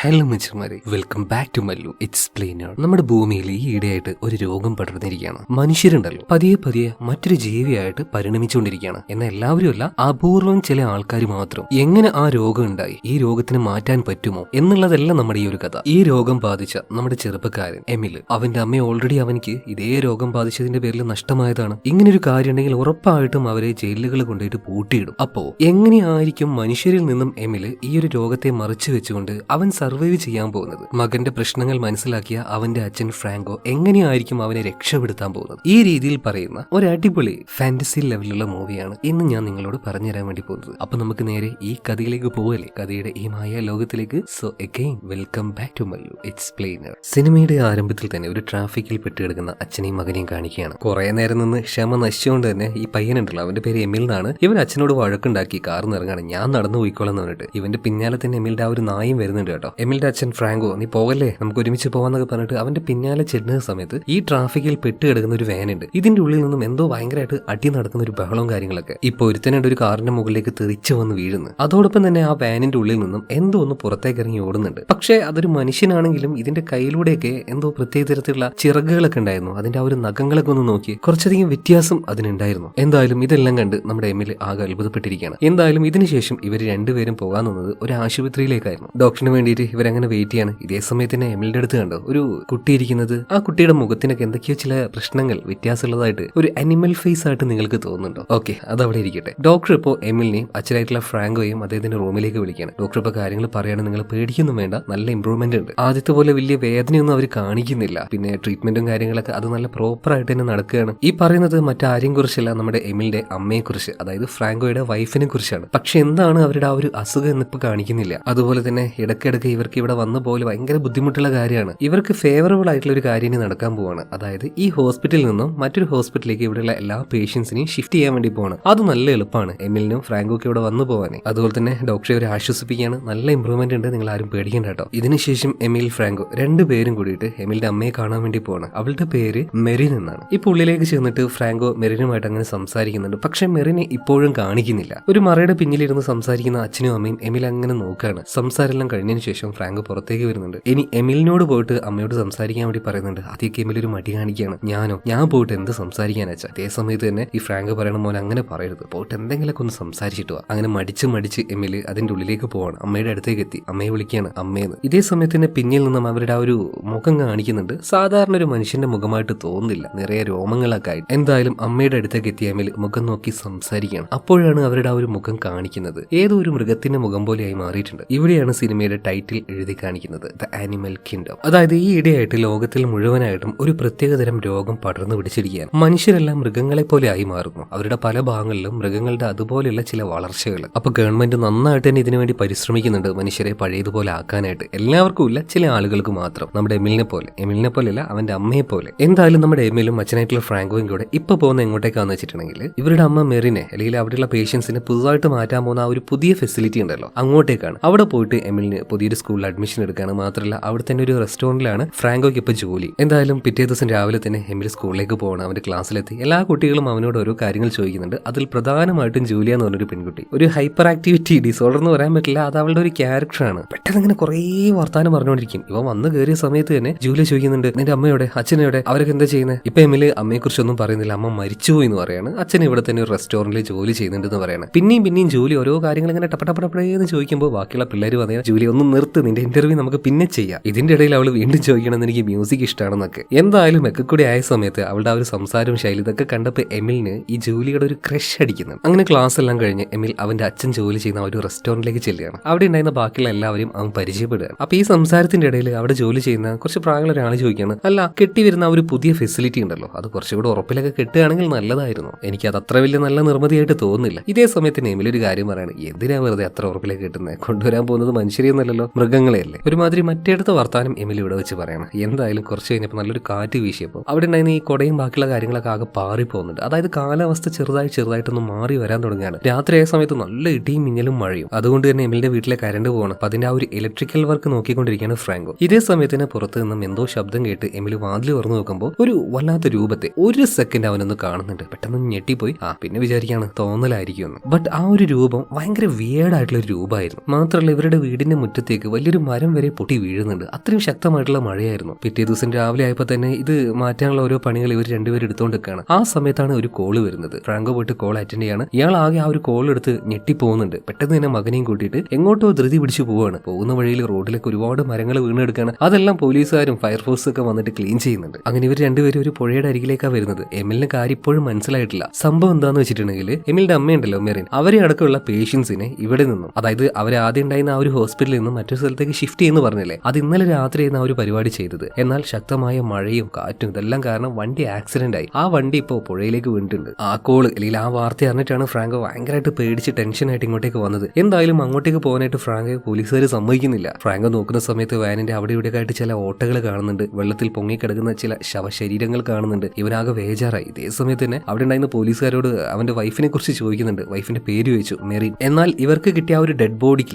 Hello മനുഷ്യന്മാരെ welcome back to Mallu. Explainer നമ്മുടെ ഭൂമിയിൽ ഈ ഇടയായിട്ട് ഒരു രോഗം പടർന്നിരിക്കുകയാണ്. മനുഷ്യരുണ്ടല്ലോ. പതിയെ പതിയെ മറ്റൊരു ജീവിയായിട്ട് പരിണമിച്ചുകൊണ്ടിരിക്കുകയാണ്. എന്നാൽ എല്ലാവരും അല്ല അപൂർവം ചില ആൾക്കാർ മാത്രം. എങ്ങനെ ആ രോഗം ഉണ്ടായി? ഈ രോഗത്തിന് മാറ്റാൻ പറ്റുമോ? എന്നുള്ളതല്ല നമ്മുടെ ഈ ഒരു കഥ. ഈ രോഗം ബാധിച്ച നമ്മുടെ ചെറുപ്പക്കാരൻ എമിൽ അവന്റെ അമ്മ ഓൾറെഡി അവനിക്ക് ഇതേ രോഗം ബാധിച്ചതിന്റെ പേരിൽ നഷ്ടമായതാണ്. ഇങ്ങനെ ഒരു കാര്യം ഉണ്ടെങ്കിൽ ഉറപ്പായിട്ടും അവരെ ജയിലുകൾ കൊണ്ടുപോയിട്ട് പൂട്ടിയിടും. അപ്പോ എങ്ങനെയായിരിക്കും മനുഷ്യരിൽ നിന്നും എമിൽ ഈ ഒരു രോഗത്തെ മറിച്ചു വെച്ചുകൊണ്ട് അവൻ സർവൈവ് ചെയ്യാൻ പോകുന്നത്. മകന്റെ പ്രശ്നങ്ങൾ മനസ്സിലാക്കിയ അവന്റെ അച്ഛൻ ഫ്രാങ്കോ എങ്ങനെയായിരിക്കും അവനെ രക്ഷപ്പെടുത്താൻ പോകുന്നത്? ഈ രീതിയിൽ പറയുന്ന ഒരു അടിപൊളി ഫാന്റസി ലെവലിലുള്ള മൂവിയാണ് ഇന്ന് ഞാൻ നിങ്ങളോട് പറഞ്ഞു തരാൻ വേണ്ടി പോകുന്നത്. അപ്പൊ നമുക്ക് നേരെ ഈ കഥയിലേക്ക് പോകല്ലേ കഥയുടെ ഈ മായ ലോകത്തിലേക്ക്. So again welcome back to Mallu explainer സിനിമയുടെ ആരംഭത്തിൽ തന്നെ ഒരു ട്രാഫിക്കിൽ പെട്ടുകിടക്കുന്ന അച്ഛനെയും മകനെയും കാണിക്കുകയാണ്. കുറെ നേരം നിന്ന് ക്ഷമ നശിച്ചുകൊണ്ട് തന്നെ ഈ പയ്യനുണ്ടല്ലോ. അവന്റെ പേര് എമിൽ എന്നാണ്. ഇവൻ അച്ഛനോട് വഴക്കുണ്ടാക്കി കാറിൽ ഇറങ്ങാണ് ഞാൻ നടന്നു പോയിക്കോളാം എന്ന് പറഞ്ഞിട്ട് ഇവന്റെ പിന്നാലെ തന്നെ എമിലിന്റെ ആ ഒരു നായും വരുന്നുണ്ട് കേട്ടോ. എമിലിന്റെ അച്ഛൻ ഫ്രാങ്കോ നീ പോകല്ലേ? നമുക്ക് ഒരുമിച്ച് പോവാന്നൊക്കെ പറഞ്ഞിട്ട് അവന്റെ പിന്നാലെ ചെല്ലുന്ന സമയത്ത് ഈ ട്രാഫിക്കിൽ പെട്ട് കിടക്കുന്ന ഒരു വാൻ ഉണ്ട്. ഇതിന്റെ ഉള്ളിൽ നിന്നും എന്തോ ഭയങ്കരമായിട്ട് അടി നടക്കുന്ന ഒരു ബഹളവും കാര്യങ്ങളൊക്കെ. ഇപ്പൊ ഒരുത്തനുണ്ട് ഒരു കാറിന്റെ മുകളിലേക്ക് തെറിച്ചു വന്ന് വീഴുന്നു അതോടൊപ്പം തന്നെ ആ വാനിന്റെ ഉള്ളിൽ നിന്നും എന്തോ ഒന്ന് പുറത്തേക്ക് ഇറങ്ങി ഓടുന്നുണ്ട്. പക്ഷേ അതൊരു മനുഷ്യനാണെങ്കിലും ഇതിന്റെ കയ്യിലൂടെയൊക്കെ എന്തോ പ്രത്യേക തരത്തിലുള്ള ചിറകുകളൊക്കെ ഉണ്ടായിരുന്നു. അതിന്റെ ആ ഒരു നഖങ്ങളൊക്കെ ഒന്ന് നോക്കി കുറച്ചധികം വ്യത്യാസം അതിനുണ്ടായിരുന്നു. എന്തായാലും ഇതെല്ലാം കണ്ട് നമ്മുടെ എമ്മിൽ ആകെ അത്ഭുതപ്പെട്ടിരിക്കുകയാണ്. എന്തായാലും ഇതിനുശേഷം ഇവർ രണ്ടുപേരും പോകാൻ നിന്നത് ഒരു ആശുപത്രിയിലേക്കായിരുന്നു. ഡോക്ടറിന് വേണ്ടിയിട്ട് ഇവരങ്ങനെ വെയിറ്റ് ചെയ്യാണ്. ഇതേ സമയത്ത് തന്നെ എമിലിന്റെ അടുത്ത് കണ്ടോ ഒരു കുട്ടി ഇരിക്കുന്നത്. ആ കുട്ടിയുടെ മുഖത്തിനൊക്കെ എന്തൊക്കെയോ ചില പ്രശ്നങ്ങൾ വ്യത്യാസമുള്ളതായിട്ട് ഒരു അനിമൽ ഫേസ് ആയിട്ട് നിങ്ങൾക്ക് തോന്നുന്നുണ്ടോ? ഓക്കെ അത് അവിടെ ഇരിക്കട്ടെ. ഡോക്ടർ ഇപ്പോൾ എമിലിനെയും അച്ഛനായിട്ടുള്ള ഫ്രാങ്കോയും അദ്ദേഹത്തിന്റെ റൂമിലേക്ക് വിളിക്കുകയാണ്. ഡോക്ടർ ഇപ്പോൾ കാര്യങ്ങൾ പറയാണ് നിങ്ങൾ പേടിക്കൊന്നും വേണ്ട നല്ല ഇമ്പ്രൂവ്മെന്റ് ഉണ്ട്. ആദ്യത്തെ പോലെ വലിയ വേദനയൊന്നും അവർ കാണിക്കുന്നില്ല. പിന്നെ ട്രീറ്റ്മെന്റും കാര്യങ്ങളൊക്കെ അത് നല്ല പ്രോപ്പർ ആയിട്ട് തന്നെ നടക്കുകയാണ്. ഈ പറയുന്നത് മറ്റാരെയും കുറിച്ചല്ല നമ്മുടെ എമിലിന്റെ അമ്മയെ കുറിച്ച് അതായത് ഫ്രാങ്കോയുടെ വൈഫിനെ കുറിച്ചാണ്. പക്ഷെ എന്താണ് അവരുടെ ആ ഒരു അസുഖം എന്നിപ്പോൾ കാണിക്കുന്നില്ല. അതുപോലെ തന്നെ ഇടയ്ക്കിടയ്ക്ക് ഇവർക്ക് ഇവിടെ വന്നു പോലെ ഭയങ്കര ബുദ്ധിമുട്ടുള്ള കാര്യമാണ്. ഇവർക്ക് ഫേവറബിൾ ആയിട്ടുള്ള ഒരു കാര്യം ഇനി നടക്കാൻ പോവാണ്. അതായത് ഈ ഹോസ്പിറ്റലിൽ നിന്നും മറ്റൊരു ഹോസ്പിറ്റലിലേക്ക് ഇവിടെയുള്ള എല്ലാ പേഷ്യൻസിനെയും ഷിഫ്റ്റ് ചെയ്യാൻ വേണ്ടി പോവാണ്. അത് നല്ല എളുപ്പമാണ്. എമിലിനും ഫ്രാങ്കോക്ക് ഇവിടെ വന്നു പോവാനേ. അതുപോലെ തന്നെ ഡോക്ടറെ അവരെ ആശ്വസിപ്പിക്കുകയാണ്. നല്ല ഇമ്പ്രൂവ്മെന്റ് ഉണ്ട്. നിങ്ങൾ ആരും പേടിക്കേണ്ട കേട്ടോ. ഇതിനുശേഷം എമിൽ ഫ്രാങ്കോ രണ്ടുപേരും കൂടിയിട്ട് എമിലിന്റെ അമ്മയെ കാണാൻ വേണ്ടി പോവാണ്. അവളുടെ പേര് മെറിൻ എന്നാണ്. ഈ ഉള്ളിലേക്ക് ചെന്നിട്ട് ഫ്രാങ്കോ മെറിനുമായിട്ട് അങ്ങനെ സംസാരിക്കുന്നുണ്ട്. പക്ഷെ മെറിനെ ഇപ്പോഴും കാണിക്കുന്നില്ല. ഒരു മറയുടെ പിന്നിലിരുന്ന് സംസാരിക്കുന്ന അച്ഛനും അമ്മയും എമിൽ അങ്ങനെ നോക്കുകയാണ് സംസാരമെല്ലാം കഴിഞ്ഞതിന് ശേഷം ഫ്രാങ്കോ പുറത്തേക്ക് വരുന്നുണ്ട്. ഇനി എമിലിനോട് പോയിട്ട് അമ്മയോട് സംസാരിക്കാൻ വേണ്ടി പറയുന്നുണ്ട്. ആദ്യമൊക്കെ എമിൽ ഒരു മടി കാണിക്കുകയാണ്. ഞാനോ? ഞാൻ പോയിട്ട് എന്ത് സംസാരിക്കാൻ വെച്ചാൽ അതേ സമയത്ത് തന്നെ ഈ ഫ്രാങ്ക് പറയണ മോനെ അങ്ങനെ പറയരുത്. പോയിട്ട് എന്തെങ്കിലുമൊക്കെ ഒന്ന് സംസാരിച്ചിട്ട് വാ. അങ്ങനെ മടിച്ച് മടിച്ച് എമിൽ അതിന്റെ ഉള്ളിലേക്ക് പോവാണ്. അമ്മയുടെ അടുത്തേക്ക് എത്തി. അമ്മയെ വിളിക്കുകയാണ് അമ്മയെന്ന് ഇതേ സമയത്ത് തന്നെ പിന്നിൽ നിന്നും അവരുടെ ആ ഒരു മുഖം കാണിക്കുന്നുണ്ട്. സാധാരണ ഒരു മനുഷ്യന്റെ മുഖമായിട്ട് തോന്നുന്നില്ല. നിറയെ രോമങ്ങളൊക്കെ ആയിട്ട്. എന്തായാലും അമ്മയുടെ അടുത്തേക്ക് എത്തിയ എമിൽ മുഖം നോക്കി സംസാരിക്കുകയാണ്. അപ്പോഴാണ് അവരുടെ ആ ഒരു മുഖം കാണിക്കുന്നത്. ഏതോ ഒരു മൃഗത്തിന്റെ മുഖം പോലെയായി മാറിയിട്ടുണ്ട്. ഇവിടെയാണ് സിനിമയുടെ ടൈറ്റിൽ എഴുതി കാണിക്കുന്നത് ദ ആനിമൽ കിങ്ഡം അതായത് ഈ ഇടയായിട്ട് ലോകത്തിൽ മുഴുവനായിട്ടും ഒരു പ്രത്യേകതരം രോഗം പടർന്നു പിടിച്ചിരിക്കുകയാണ്. മനുഷ്യരെല്ലാം മൃഗങ്ങളെ പോലെ ആയി മാറുന്നു. അവരുടെ പല ഭാഗങ്ങളിലും മൃഗങ്ങളുടെ അതുപോലെയുള്ള ചില വളർച്ചകൾ. അപ്പൊ ഗവൺമെന്റ് നന്നായിട്ട് തന്നെ ഇതിനുവേണ്ടി പരിശ്രമിക്കുന്നുണ്ട് മനുഷ്യരെ പഴയതുപോലെ ആക്കാനായിട്ട്. എല്ലാവർക്കും ഇല്ല ചില ആളുകൾക്ക് മാത്രം. നമ്മുടെ എമിലിനെ പോലെ. എമിലിനെ പോലെയല്ല അവന്റെ അമ്മയെ പോലെ. എന്തായാലും നമ്മുടെ എമിലും അച്ഛനായിട്ടുള്ള ഫ്രാങ്കോയും കൂടെ ഇപ്പൊ പോകുന്ന എങ്ങോട്ടേക്കാന്ന് വെച്ചിട്ടുണ്ടെങ്കിൽ ഇവരുടെ അമ്മ മെറിനെ അല്ലെങ്കിൽ അവിടെയുള്ള പേഷ്യൻസിനെ പുതുതായിട്ട് മാറ്റാൻ പോകുന്ന ആ ഒരു പുതിയ ഫെസിലിറ്റി ഉണ്ടല്ലോ അങ്ങോട്ടേക്കാണ്. അവിടെ പോയിട്ട് എമിലിന് പുതിയൊരു സ്കൂളിൽ അഡ്മിഷൻ എടുക്കുകയാണ് മാത്രമല്ല അവിടെ തന്നെ ഒരു റെസ്റ്റോറന്റിലാണ് ഫ്രാങ്കോയ്ക്ക് ഇപ്പോൾ ജോലി. എന്തായാലും പിറ്റേ ദിവസം രാവിലെ തന്നെ എമിൽ സ്കൂളിലേക്ക് പോകണം. അവന്റെ ക്ലാസ്സിലെത്തി. എല്ലാ കുട്ടികളും അവനോട് ഓരോ കാര്യങ്ങൾ ചോദിക്കുന്നുണ്ട്. അതിൽ പ്രധാനമായിട്ടും ജൂലിയ എന്ന് പറഞ്ഞൊരു പെൺകുട്ടി. ഒരു ഹൈപ്പർ ആക്ടിവിറ്റി ഡിസോർഡർ എന്ന് പറയാൻ പറ്റില്ല. അത് അവളുടെ ഒരു ക്യാരക്ടറാണ് പെട്ടെന്ന് ഇങ്ങനെ കുറേ വർത്താനം പറഞ്ഞുകൊണ്ടിരിക്കും. ഇവ വന്ന് കയറിയ സമയത്ത് തന്നെ ജൂലിയ ചോദിക്കുന്നുണ്ട് നിന്റെ അമ്മയോടെ അച്ഛനോടെ അവരൊക്കെ എന്താ ചെയ്യുന്നത് ഇപ്പൊ എമിൽ അമ്മയെ കുറിച്ചൊന്നും പറയുന്നില്ല. അമ്മ മരിച്ചുപോയി എന്ന് പറയാണ്. അച്ഛൻ ഇവിടെ തന്നെ ഒരു റെസ്റ്റോറന്റിൽ ജോലി ചെയ്യുന്നുണ്ടെന്ന് പറയാണ്. പിന്നെയും പിന്നെയും ജോലി ഓരോ കാര്യങ്ങൾ ഇങ്ങനെ ടപ്പടപ്പടപ്പടേന്ന് ചോദിക്കുമ്പോൾ ബാക്കിയുള്ള പിള്ളേർ പറയാം ജൂലി ഒന്നും നിർത്ത് നിന്റെ ഇന്റർവ്യൂ നമുക്ക് പിന്നെ ചെയ്യാം. ഇതിന്റെ ഇടയിൽ അവൾ വീണ്ടും ചോദിക്കണമെന്ന് എനിക്ക് മ്യൂസിക് ഇഷ്ടമാണെന്നൊക്കെ എന്തായാലും ഒക്കെ കൂടി ആയ സമയത്ത് അവളുടെ ആ ഒരു സംസാരവും ശൈലി ഇതൊക്കെ കണ്ടപ്പോൾ എമിലിന് ഈ ജോലിയുടെ ഒരു ക്രഷ് അടിക്കുന്നു. അങ്ങനെ ക്ലാസ് എല്ലാം കഴിഞ്ഞ് എമിൽ അവന്റെ അച്ഛൻ ജോലി ചെയ്യുന്ന ഒരു റെസ്റ്റോറന്റിലേക്ക് ചെല്ലുകയാണ്. അവിടെ ഉണ്ടായിരുന്ന ബാക്കിയുള്ള എല്ലാവരും അവൻ പരിചയപ്പെടുകയാണ്. അപ്പൊ ഈ സംസാരത്തിന്റെ ഇടയിൽ അവിടെ ജോലി ചെയ്യുന്ന കുറച്ച് പ്രായമുള്ള ഒരാൾ ചോദിക്കുകയാണ് അല്ല കെട്ടി വരുന്ന ഒരു പുതിയ ഫെസിലിറ്റി ഉണ്ടല്ലോ അത് കുറച്ചുകൂടെ ഉറപ്പിലൊക്കെ കെട്ടുകയാണെങ്കിൽ നല്ലതായിരുന്നു. എനിക്ക് അത് അത്ര വലിയ നല്ല നിർമ്മിതിയായിട്ട് തോന്നുന്നില്ല. ഇതേ സമയത്ത് ഒരു കാര്യം പറയാണ് എന്തിനാ വെറുതെ അത്ര ഉറപ്പിലേക്ക് കിട്ടുന്നത് കൊണ്ടുവരാൻ പോകുന്നത് മനുഷ്യരെയൊന്നല്ലല്ലോ മൃഗങ്ങളെയല്ലേ? ഒരുമാതിരി മറ്റേടത്ത് വർത്താനം എമിലി ഇവിടെ വെച്ച് പറയണം. എന്തായാലും കുറച്ച് കഴിഞ്ഞപ്പോൾ നല്ലൊരു കാറ്റ് വീശിയപ്പോൾ അവിടെ ഉണ്ടായിരുന്ന ഈ കൊടയും ബാക്കിയുള്ള കാര്യങ്ങളൊക്കെ ആകെ പാറി പോകുന്നുണ്ട് അതായത് കാലാവസ്ഥ ചെറുതായി ചെറുതായിട്ടൊന്ന് മാറി വരാൻ തുടങ്ങുകയാണ്. ആയ സമയത്ത് നല്ല ഇടിയും മിന്നലും മഴയും. അതുകൊണ്ട് തന്നെ എമിലിന്റെ വീട്ടിലെ കരണ്ട് പോകണം. അപ്പൊ അതിന്റെ ആ ഒരു ഇലക്ട്രിക്കൽ വർക്ക് നോക്കിക്കൊണ്ടിരിക്കുകയാണ് ഫ്രാങ്കോ. ഇതേ സമയത്ത് തന്നെ പുറത്ത് നിന്നും എന്തോ ശബ്ദം കേട്ട് എമിലി വാതിൽ തുറന്നു നോക്കുമ്പോൾ ഒരു വല്ലാത്ത രൂപത്തെ ഒരു സെക്കൻഡ് അവനൊന്ന് കാണുന്നുണ്ട്. പെട്ടെന്ന് ഞെട്ടിപ്പോയി. ആ പിന്നെ വിചാരിക്കാണ് തോന്നലായിരിക്കും ബട്ട് ആ ഒരു രൂപം ഭയങ്കര വിയേഡായിട്ടുള്ള ഒരു രൂപമായിരുന്നു. മാത്രമല്ല ഇവരുടെ വീടിന്റെ മുറ്റത്തേക്ക് സമയത്തേക്ക് വലിയൊരു മരം വരെ പൊട്ടി വീഴുന്നുണ്ട്. അത്രയും ശക്തമായിട്ടുള്ള മഴയായിരുന്നു. പിറ്റേ ദിവസം രാവിലെ ആയപ്പോൾ തന്നെ ഇത് മാറ്റാനുള്ള ഓരോ പണികൾ ഇവർ രണ്ടുപേരും എടുത്തുകൊണ്ടിരിക്കുകയാണ് ആ സമയത്താണ് ഒരു കോൾ വരുന്നത്. ഫ്രാങ്കോ പോയിട്ട് കോൾ അറ്റൻഡ് ചെയ്യാണ്. ഇയാൾ ആകെ ആ ഒരു കോൾ എടുത്ത് ഞെട്ടിപ്പോകുന്നുണ്ട്. പെട്ടെന്ന് തന്നെ മകനെയും കൂട്ടിയിട്ട് എങ്ങോട്ടോ ധൃതി പിടിച്ചു പോവാണ്. പോകുന്ന വഴിയിൽ റോഡിലേക്ക് ഒരുപാട് മരങ്ങൾ വീണെടുക്കുകയാണ് അതെല്ലാം പോലീസുകാരും ഫയർഫോഴ്സും ഒക്കെ വന്നിട്ട് ക്ലീൻ ചെയ്യുന്നുണ്ട്. അങ്ങനെ ഇവർ രണ്ടുപേരും ഒരു പുഴയുടെ അരികിലേക്കാണ് വരുന്നത്. എമിലിന് കാര്യം ഇപ്പോഴും മനസ്സിലായിട്ടില്ല. സംഭവം എന്താണെന്ന് വെച്ചിട്ടുണ്ടെങ്കിൽ എമിലിന്റെ അമ്മയുണ്ടല്ലോ മെറിൻ അവരെ അടക്കമുള്ള പേഷ്യൻസിനെ ഇവിടെ നിന്നും അതായത് അവർ ആദ്യം ഉണ്ടായിരുന്ന ആ ഒരു ഹോസ്പിറ്റലിൽ നിന്നും മറ്റൊരു സ്ഥലത്തേക്ക് ഷിഫ്റ്റ് ചെയ്യുന്നു പറഞ്ഞില്ലേ? അത് ഇന്നലെ രാത്രിയായിരുന്നു ആ ഒരു പരിപാടി ചെയ്തത്. എന്നാൽ ശക്തമായ മഴയും കാറ്റും ഇതെല്ലാം കാരണം വണ്ടി ആക്സിഡന്റ് ആയി. ആ വണ്ടി ഇപ്പോൾ പുഴയിലേക്ക് വീണിട്ടുണ്ട്. ആ കോൾ അല്ലെങ്കിൽ ആ വാർത്ത അറിഞ്ഞിട്ടാണ് ഫ്രാങ്കോ ഭയങ്കരമായിട്ട് പേടിച്ച് ടെൻഷനായിട്ട് ഇങ്ങോട്ടേക്ക് വന്നത്. എന്തായാലും അങ്ങോട്ടേക്ക് പോകാനായിട്ട് ഫ്രാങ്ക് പോലീസുകാർ സമ്മതിക്കുന്നില്ല. ഫ്രാങ്കോ നോക്കുന്ന സമയത്ത് വാനിന്റെ അവിടെ ഇവിടെ ആയിട്ട് ചില ഓട്ടകൾ കാണുന്നുണ്ട്. വെള്ളത്തിൽ പൊങ്ങിക്കിടക്കുന്ന ചില ശവശരീരങ്ങൾ കാണുന്നുണ്ട്. ഇവനാകെ വേജാറായി ഇതേ സമയത്ത് തന്നെ അവിടെ ഉണ്ടായിരുന്ന പോലീസുകാരോട് അവന്റെ വൈഫിനെ കുറിച്ച് ചോദിക്കുന്നുണ്ട്. വൈഫിന്റെ പേര് ചോദിച്ചു മെറിൻ. എന്നാൽ ഇവർക്ക് കിട്ടിയ ആ ഒരു ഡെഡ് ബോഡിക്ക്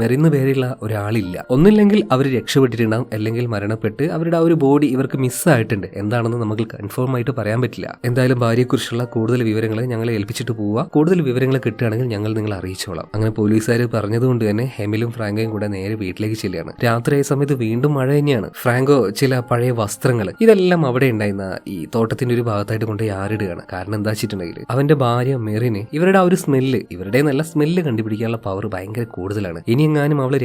മെറിന്ന് പേരുള്ള ഒരാളില്ല ഒന്നില്ലെങ്കിൽ അവർ രക്ഷപ്പെട്ടിട്ടുണ്ടാവും. അല്ലെങ്കിൽ മരണപ്പെട്ട് അവരുടെ ആ ഒരു ബോഡി ഇവർക്ക് മിസ്സായിട്ടുണ്ട് എന്താണെന്ന് നമുക്ക് കൺഫേം ആയിട്ട് പറയാൻ പറ്റില്ല. എന്തായാലും ഭാര്യയെക്കുറിച്ചുള്ള കൂടുതൽ വിവരങ്ങൾ ഞങ്ങളെ ഏൽപ്പിച്ചിട്ട് പോവുക കൂടുതൽ വിവരങ്ങൾ കിട്ടുകയാണെങ്കിൽ ഞങ്ങൾ നിങ്ങളെ അറിയിച്ചോളാം. അങ്ങനെ പോലീസുകാർ പറഞ്ഞതുകൊണ്ട് തന്നെ ഹെമിലും ഫ്രാങ്കോയും കൂടെ നേരെ വീട്ടിലേക്ക് ചെല്ലുകയാണ്. രാത്രിയായ സമയത്ത് വീണ്ടും മഴ തന്നെയാണ്. ഫ്രാങ്കോ ചില പഴയ വസ്ത്രങ്ങൾ ഇതെല്ലാം അവിടെ ഉണ്ടായിരുന്ന ഈ തോട്ടത്തിന്റെ ഒരു ഭാഗത്തായിട്ട് കൊണ്ട് ആരിടുകയാണ്. കാരണം എന്താ വെച്ചിട്ടുണ്ടെങ്കിൽ അവന്റെ ഭാര്യ മെറിന് ഇവരുടെ ആ ഒരു സ്മെല്ല് ഇവരുടെ നല്ല സ്മെല്ല് കണ്ടുപിടിക്കാനുള്ള പവർ ഭയങ്കര കൂടുതലാണ്. ഇനി എങ്ങാനും അവളെ